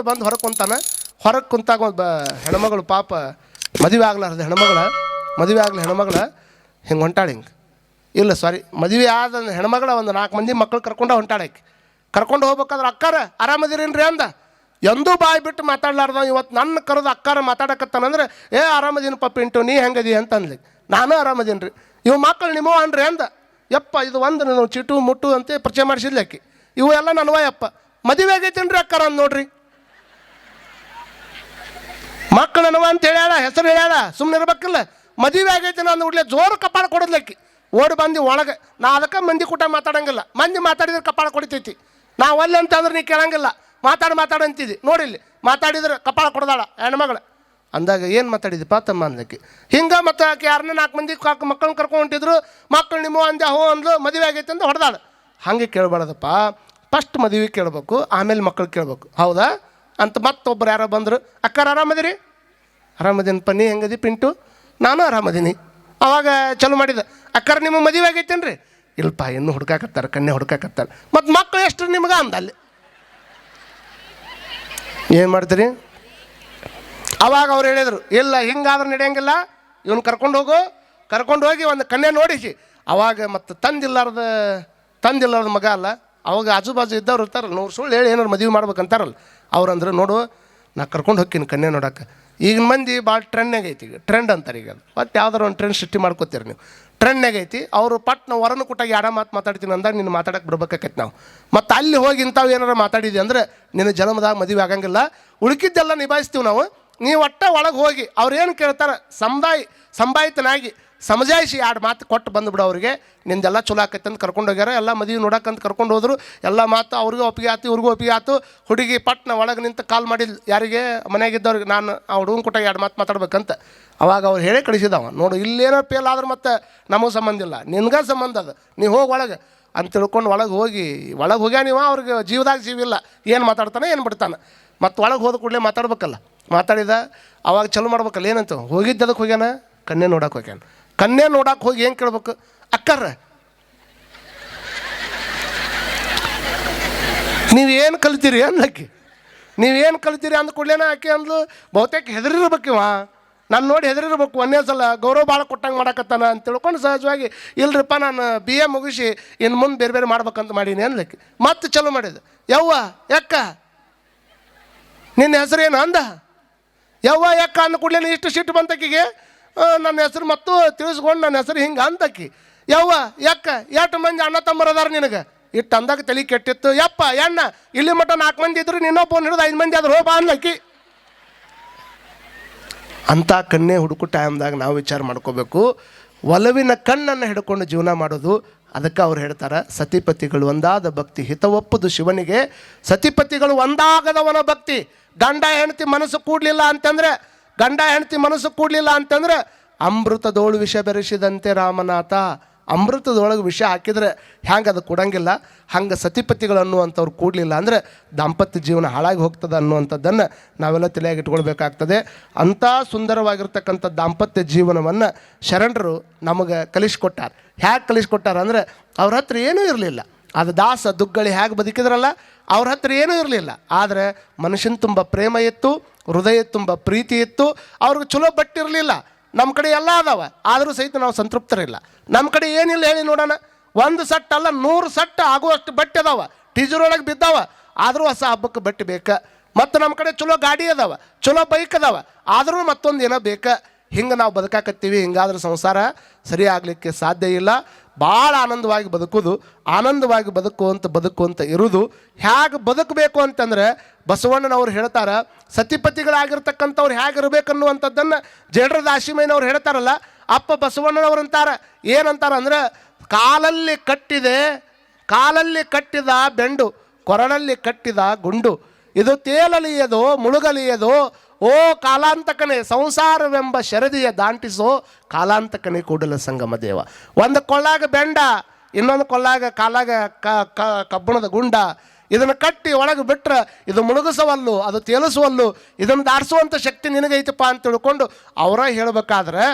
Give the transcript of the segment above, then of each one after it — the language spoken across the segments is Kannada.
ಬಂದು ಹೊರಗೆ ಕುಂತಾನ. ಹೊರಗೆ ಕುಂತಾಗ ಒಂದು ಬ ಹೆಣ್ಮಗಳು ಪಾಪ ಮದುವೆ ಆಗ್ಲಾರ್ದ ಹೆಣ್ಮಗಳ, ಮದುವೆ ಆಗ್ಲಿ ಹೆಣ್ಮಗಳ, ಹಿಂಗೆ ಹೊಂಟಾಳೆ ಹಿಂಗೆ. ಇಲ್ಲ ಸಾರಿ ಮದುವೆ ಆದ ಹೆಣ್ಮಗಳ ಒಂದು ನಾಲ್ಕು ಮಂದಿ ಮಕ್ಳು ಕರ್ಕೊಂಡು ಹೊಂಟಾಳಕ್ಕೆ ಕರ್ಕೊಂಡು ಹೋಗ್ಬೇಕಾದ್ರೆ, ಅಕ್ಕಾರ, ಆರಾಮದಿರೇನ್ರಿ ಅಂದ. ಎಂದೂ ಬಾಯಿ ಬಿಟ್ಟು ಮಾತಾಡ್ಲಾರ್ದ ಇವತ್ತು ನನ್ನ ಕರೆದು ಅಕ್ಕಾರ ಮಾತಾಡಕತ್ತಾನಂದ್ರೆ ಏ, ಆರಾಮದೀನಿ ಪಪ್ಪ ಇಂಟು ನೀ ಹೆಂಗದಿ? ಅಂತ ಅನ್ಲಿ. ನಾನು ಆರಾಮದೀನಿ ರೀ ಇವು ಮಕ್ಕಳು ನಿಮ್ಮವ ಅನ್ರಿ ಅಂದ. ಯಪ್ಪ, ಇದು ಒಂದು ನೀವು ಚಿಟು, ಮುಟ್ಟು ಅಂತ ಪರಿಚಯ ಮಾಡಿಸಿದ್ಲಕ್ಕಿ ಇವು ಎಲ್ಲ ನನ್ವ ಯಪ್ಪ ಮದುವೆ ಆಗೈತೇನ್ರಿ ಅಕ್ಕಾರ ಅಂದ್ ನೋಡ್ರಿ. ಮಕ್ಕಳು ಅಂತ ಹೇಳ್ಯಾಳ, ಹೆಸರು ಹೇಳ್ಯಾಳ ಸುಮ್ಮನೆ ಇರ್ಬೇಕಲ್ಲ. ಮದುವೆ ಆಗೈತೆ ನಾನು ಜೋರು ಕಪಾಳ ಕೊಡೋದ್ಲಕ್ಕಿ ಓಡಿ ಬಂದು ಒಳಗೆ. ನಾ ಅದಕ್ಕೆ ಮಂದಿ ಕೂಟ ಮಾತಾಡಂಗಿಲ್ಲ. ಮಂದಿ ಮಾತಾಡಿದ್ರೆ ಕಪಾಳ ಕೊಡಿತೈತಿ. ನಾವು ಒಲ್ಲೆ ಅಂತಂದ್ರೆ ನೀ ಕೇಳಂಗಿಲ್ಲ. ಮಾತಾಡಿ, ಮಾತಾಡು ಅಂತಿದ್ದಿ. ನೋಡಿಲ್ಲಿ ಮಾತಾಡಿದ್ರೆ ಕಪಾಳ ಕೊಡದಾಳ ಹೆಣ್ಮಗಳು. ಅಂದಾಗ ಏನು ಮಾತಾಡಿದ್ದಿಪ್ಪ ತಮ್ಮ ಅಂದಕ್ಕೆ. ಹಿಂಗೆ ಮತ್ತು ಆಕೆ ಯಾರನ್ನ ನಾಲ್ಕು ಮಂದಿ ಕಾಕ ಮಕ್ಕಳನ್ನ ಕರ್ಕೊಂಡು ಹೊಂಟಿದ್ರು. ಮಕ್ಕಳು ನಿಮ್ಮ ಅಂದೆ ಹೋ ಅಂದ್ಲು, ಮದುವೆ ಆಗೈತೆ ಅಂತ ಹೊಡೆದಾಳ. ಹಾಗೆ ಕೇಳಬಾರ್ದಪ್ಪ. ಫಸ್ಟ್ ಮದುವೆ ಕೇಳಬೇಕು, ಆಮೇಲೆ ಮಕ್ಕಳು ಕೇಳಬೇಕು. ಹೌದಾ? ಅಂತ ಮತ್ತೊಬ್ಬರು ಯಾರೋ ಬಂದರು, ಅಕ್ಕಾರ, ಆರಾಮದಿರಿ? ಆರಾಮದೀನಪ್ಪ ನೀ ಹೆಂಗದಿ ಪಿಂಟು? ನಾನು ಆರಾಮದೀನಿ. ಅವಾಗ ಚಲೋ ಮಾಡಿದ, ಅಕ್ಕಾರ, ನಿಮ್ಮ ಮದುವೆ ಆಗೈತೇನ್ರಿ? ಇಲ್ಪ ಇನ್ನೂ ಹುಡ್ಕಾಕತ್ತಾರೆ, ಕಣ್ಣೆ ಹುಡ್ಕಾಕತ್ತಾರೆ. ಮತ್ತು ಮಕ್ಕಳು ಎಷ್ಟು ನಿಮ್ಗೆ? ಅಂದ ಅಲ್ಲಿ. ಏನು ಮಾಡ್ತೀರಿ? ಅವಾಗ ಅವ್ರು ಹೇಳಿದರು, ಇಲ್ಲ, ಹಿಂಗಾದ್ರೆ ನಡೆಯಂಗಿಲ್ಲ, ಇವನು ಕರ್ಕೊಂಡು ಹೋಗು, ಕರ್ಕೊಂಡು ಹೋಗಿ ಒಂದು ಕನ್ಯೆ ನೋಡಿಸಿ. ಅವಾಗ ಮತ್ತು ತಂದಿಲ್ಲಾರ್ದ ತಂದಿಲ್ಲಾರ್ದ ಮಗ ಅಲ್ಲ ಅವಾಗ ಆಜು ಬಾಜು ಇದ್ದವ್ರು ಇರ್ತಾರಲ್ಲ, ನೂರು ಸುಳ್ಳು ಹೇಳಿ ಏನಾರು ಮದುವೆ ಮಾಡ್ಬೇಕಂತಾರಲ್ಲ, ಅವ್ರಂದ್ರೆ ನೋಡು, ನಾ ಕರ್ಕೊಂಡು ಹೋಗ್ತೀನಿ ಕನ್ಯೆ ನೋಡೋಕೆ. ಈಗಿನ ಮಂದಿ ಭಾಳ ಟ್ರೆಂಡ್ನಾಗ ಐತಿ ಈಗ ಟ್ರೆಂಡ್ ಅಂತಾರೆ ಈಗ ಅದು. ಮತ್ತು ಯಾವ್ದಾರು ಒಂದು ಟ್ರೆಂಡ್ ಸೃಷ್ಟಿ ಮಾಡ್ಕೋತೀರಿ ನೀವು. ಟ್ರೆಂಡ್ನಾಗ ಐತಿ, ಅವರು ಪಟ್ನ ವರನ ಕುಟ್ಟಾಗ ಯಾರ ಮಾತು ಮಾತಾಡ್ತೀನಿ ಅಂದಾಗ ನಿನ್ನ ಮಾತಾಡಕ್ಕೆ ಬರ್ಬೇಕಾಕೈತಿ ನಾವು. ಮತ್ತು ಅಲ್ಲಿ ಹೋಗಿ ಇಂಥವು ಏನಾರು ಮಾತಾಡಿದ್ವಿ ಅಂದ್ರೆ, ನಿನ್ನ ಜನ್ಮದಾಗ ಮದುವೆ ಆಗಂಗಿಲ್ಲ, ಉಳ್ಕಿದ್ದೆಲ್ಲ ನಿಭಾಯಿಸ್ತೀವಿ ನಾವು. ನೀವು ಒಟ್ಟ ಒಳಗೆ ಹೋಗಿ ಅವ್ರು ಏನು ಕೇಳ್ತಾರೆ ಸಮುದಾಯ ಸಂಭಾಯಿತನಾಗಿ ಸಮಜಾಯಿಸಿ ಎರಡು ಮಾತು ಕೊಟ್ಟು ಬಂದುಬಿಡು ಅವ್ರಿಗೆ. ನಿಂದೆಲ್ಲ ಚಲೋ ಆಕೈತೆ ಅಂತ ಕರ್ಕೊಂಡು ಹೋಗ್ಯಾರ. ಎಲ್ಲ ಮದುವೆ ನೋಡಕ್ಕಂತ ಕರ್ಕೊಂಡು ಹೋದರು. ಎಲ್ಲ ಮಾತು ಅವ್ರಿಗೂ ಒಪ್ಪಿಗೆ ಆಯ್ತು ಇವ್ರಿಗೂ ಒಪ್ಪಿಗೆ ಆಯ್ತು ಹುಡುಗಿ ಪಟ್ನ ಒಳಗೆ ನಿಂತು ಕಾಲ್ ಮಾಡಿದ್ದು ಯಾರಿಗೆ? ಮನೆಯಾಗಿದ್ದವ್ರಿಗೆ. ನಾನು ಆ ಹುಡುಗನ ಕೊಟ್ಟಾಗ ಎರಡು ಮಾತು ಮಾತಾಡ್ಬೇಕಂತ. ಅವಾಗ ಅವ್ರು ಹೇಳೇ ಕಳಿಸಿದವ. ನೋಡು, ಇಲ್ಲೇನೋ ಫೇಲ್ ಆದ್ರೆ ಮತ್ತೆ ನಮಗೆ ಸಂಬಂಧ ಇಲ್ಲ. ನಿನ್ಗೆ ಸಂಬಂಧ ಅದು. ನೀವು ಹೋಗಿ ಒಳಗೆ. ಅಂತ ತಿಳ್ಕೊಂಡು ಒಳಗೆ ಹೋಗಿ, ಒಳಗೆ ಹೋಗ್ಯಾ ನೀವು? ಅವ್ರಿಗೆ ಜೀವದಾಗ ಜೀವಿಲ್ಲ ಏನು ಮಾತಾಡ್ತಾನೆ, ಏನು ಬಿಡ್ತಾನೆ? ಮತ್ತು ಒಳಗೆ ಹೋದ ಕೂಡಲೇ ಮಾತಾಡ್ಬೇಕಲ್ಲ. ಮಾತಾಡಿದ, ಅವಾಗ ಚಲೋ ಮಾಡ್ಬೇಕಲ್ಲ, ಏನಂತ? ಹೋಗಿದ್ದದಕ್ಕೆ ಹೋಗ್ಯಾನ? ಕನ್ಯೆ ನೋಡಕ್ಕೆ ಹೋಗ್ಯಾನ. ಕನ್ಯೆ ನೋಡಕ್ಕೆ ಹೋಗಿ ಏನು ಕೇಳ್ಬೇಕು? ಅಕ್ಕರ. ನೀವೇನು ಕಲಿತೀರಿ ಅನ್ಲಕ್ಕಿ ನೀವೇನು ಕಲಿತೀರಿ ಅಂದ ಕೂಡಲೇನ ಆಕೆ ಅಂದ್ಲು, ಬಹುತೇಕ ಹೆದರಿರ್ಬೇಕಿವ ನಾನು ನೋಡಿ ಹೆದರಿರ್ಬೇಕು ಒಂದೇ ಸಲ, ಗೌರವ ಭಾಳ ಕೊಟ್ಟಂಗೆ ಮಾಡಕತ್ತಾನ ಅಂತ ತಿಳ್ಕೊಂಡು ಸಹಜವಾಗಿ, ಇಲ್ರಿಪ್ಪ ನಾನು ಬಿ ಎ ಮುಗಿಸಿ ಇನ್ನು ಮುಂದೆ ಬೇರೆ ಬೇರೆ ಮಾಡ್ಬೇಕಂತ ಮಾಡೀನಿ ಅನ್ಲಕ್ಕಿ ಮತ್ತೆ ಚಲೋ ಮಾಡಿದೆ. ಯವ್ವ ಯಾಕ ನಿನ್ನ ಹೆಸರೇನು ಅಂದ? ಯವ್ವ ಯಾಕ ಅಂದ ಕೂಡಲೇ ಇಷ್ಟು ಸಿಟ್ಟು ಬಂತಕ್ಕಿಗೆ? ನನ್ನ ಹೆಸರು ಮತ್ತು ತಿಳಿಸ್ಕೊಂಡು ನನ್ನ ಹೆಸರು ಹಿಂಗೆ ಅಂತಕ್ಕಿ ಯವ್ವ, ಯಾಕ? ಎಷ್ಟು ಮಂದಿ ಅಣ್ಣ ತಮ್ಮರು ಅದಾರ ನಿನಗೆ? ಇಟ್ಟು ಅಂದಾಗ ತಲೆ ಕೆಟ್ಟಿತ್ತು. ಯಪ್ಪ, ಎಣ್ಣ, ಇಲ್ಲಿ ಮಟ್ಟ ನಾಲ್ಕು ಮಂದಿ ಇದ್ರು, ನಿನ್ನೊಬ್ಬ ಹಿಡಿದು ಐದು ಮಂದಿ ಆದ್ರೆ, ಹೋಗ ಅನ್ಲಕ್ಕಿ ಅಂಥ ಕಣ್ಣೇ ಹುಡುಕು ಟೈಮ್ದಾಗ ನಾವು ವಿಚಾರ ಮಾಡ್ಕೋಬೇಕು. ಒಲವಿನ ಕಣ್ಣನ್ನು ಹಿಡ್ಕೊಂಡು ಜೀವನ ಮಾಡೋದು, ಅದಕ್ಕೆ ಅವ್ರು ಹೇಳ್ತಾರೆ, ಸತಿಪತಿಗಳು ಒಂದಾದ ಭಕ್ತಿ ಹಿತವಪ್ಪದು ಶಿವನಿಗೆ. ಸತಿಪತಿಗಳು ಒಂದಾಗದವನ ಭಕ್ತಿ. ಗಂಡ, ಹೆಂಡತಿ, ಮನಸ್ಸು ಕೂಡಲಿಲ್ಲ ಅಂತಂದ್ರೆ ಗಂಡ ಹೆಂಡತಿ ಮನಸ್ಸು ಕೂಡಲಿಲ್ಲ ಅಂತಂದ್ರೆ ಅಮೃತದೋಳು ವಿಷ ಬೆರೆಸಿದಂತೆ ರಾಮನಾಥ. ಅಮೃತದೊಳಗೆ ವಿಷ ಹಾಕಿದ್ರೆ ಹ್ಯಾಂಗೆ ಅದು ಕೊಡಂಗಿಲ್ಲ? ಹಂಗೆ ಸತಿಪತಿಗಳು ಅನ್ನುವಂಥವ್ರು ಕೂಡಲಿಲ್ಲ ಅಂದರೆ ದಾಂಪತ್ಯ ಜೀವನ ಹಾಳಾಗಿ ಹೋಗ್ತದೆ ಅನ್ನುವಂಥದ್ದನ್ನು ನಾವೆಲ್ಲ ತಲೆಯಾಗಿ ಇಟ್ಕೊಳ್ಬೇಕಾಗ್ತದೆ. ಅಂಥ ಸುಂದರವಾಗಿರ್ತಕ್ಕಂಥ ದಾಂಪತ್ಯ ಜೀವನವನ್ನು ಶರಣರು ನಮಗೆ ಕಲಿಸ್ಕೊಟ್ಟಾರೆ. ಹ್ಯಾಗೆ ಕಲಿಸ್ಕೊಟ್ಟಾರ ಅಂದರೆ ಅವ್ರ ಹತ್ರ ಏನೂ ಇರಲಿಲ್ಲ. ಅದು ದಾಸ ದುಗ್ಗಳಿ ಹೇಗೆ ಬದುಕಿದ್ರಲ್ಲ, ಅವ್ರ ಹತ್ರ ಏನೂ ಇರಲಿಲ್ಲ. ಆದರೆ ಮನುಷ್ಯನ ತುಂಬ ಪ್ರೇಮ ಇತ್ತು, ಹೃದಯ ತುಂಬ ಪ್ರೀತಿ ಇತ್ತು, ಅವ್ರಿಗೆ ಚಲೋ ಬಟ್ಟಿರಲಿಲ್ಲ ನಮ್ಮ ಕಡೆ ಎಲ್ಲ ಅದಾವ, ಆದರೂ ಸಹಿತ ನಾವು ಸಂತೃಪ್ತರಿಲ್ಲ. ನಮ್ಮ ಕಡೆ ಏನಿಲ್ಲ ಹೇಳಿ ನೋಡೋಣ. ಒಂದು ಸಟ್ ಅಲ್ಲ, ನೂರು ಸಟ್ ಆಗುವಷ್ಟು ಬಟ್ಟೆ ಅದಾವ. ಟೀಜರೊಳಗೆ ಬಿದ್ದಾವ, ಆದರೂ ಹೊಸ ಹಬ್ಬಕ್ಕೆ ಬಟ್ಟೆ ಬೇಕಾ. ಮತ್ತು ನಮ್ಮ ಕಡೆ ಚಲೋ ಗಾಡಿ ಅದಾವ, ಚಲೋ ಬೈಕ್ ಅದಾವ, ಆದರೂ ಮತ್ತೊಂದು ಏನೋ ಬೇಕಾ. ಹಿಂಗೆ ನಾವು ಬದುಕಾಕತ್ತೀವಿ, ಹಿಂಗಾದ್ರೂ ಸಂಸಾರ ಸರಿಯಾಗಲಿಕ್ಕೆ ಸಾಧ್ಯ ಇಲ್ಲ. ಭಾಳ ಆನಂದವಾಗಿ ಬದುಕೋದು, ಆನಂದವಾಗಿ ಬದುಕುವಂತ ಬದುಕುವಂತ ಇರುವುದು ಹೇಗೆ ಬದುಕಬೇಕು ಅಂತಂದ್ರೆ ಬಸವಣ್ಣನವ್ರು ಹೇಳ್ತಾರೆ, ಸತಿಪತಿಗಳಾಗಿರ್ತಕ್ಕಂಥವ್ರು ಹೇಗಿರ್ಬೇಕನ್ನುವಂಥದ್ದನ್ನು ಜೇಡ್ರ ದಾಶಿಮಯ್ಯನವ್ರು ಹೇಳ್ತಾರಲ್ಲ, ಅಪ್ಪ ಬಸವಣ್ಣನವ್ರು ಅಂತಾರೆ. ಏನಂತಾರೆ ಅಂದರೆ, ಕಾಲಲ್ಲಿ ಕಟ್ಟಿದೆ, ಕಾಲಲ್ಲಿ ಕಟ್ಟಿದ ಬೆಂಡು, ಕೊರಳಲ್ಲಿ ಕಟ್ಟಿದ ಗುಂಡು. ಇದು ತೇಲಲಿಯದು, ಮುಳುಗಲಿಯದು ಓ ಕಾಲಾಂತಕನೇ, ಸಂಸಾರವೆಂಬ ಶರದಿಯ ದಾಂಟಿಸೋ ಕಾಲಾಂತಕನೇ ಕೂಡಲ ಸಂಗಮ ದೇವ. ಒಂದು ಕೊಳ್ಳಾಗ ಬೆಂಡ, ಇನ್ನೊಂದು ಕೊಳ್ಳಾಗ ಕಾಲಾಗ ಕಬ್ಬಣದ ಗುಂಡ. ಇದನ್ನು ಕಟ್ಟಿ ಒಳಗೆ ಬಿಟ್ರೆ ಇದು ಮುಳುಗಿಸವಲ್ಲು ಅದು ತೇಲಿಸುವಲ್ಲು, ಇದನ್ನು ದಾರಿಸುವಂಥ ಶಕ್ತಿ ನಿನಗೈತಪ್ಪ ಅಂತ ತಿಳ್ಕೊಂಡು ಅವರ ಹೇಳಬೇಕಾದ್ರೆ,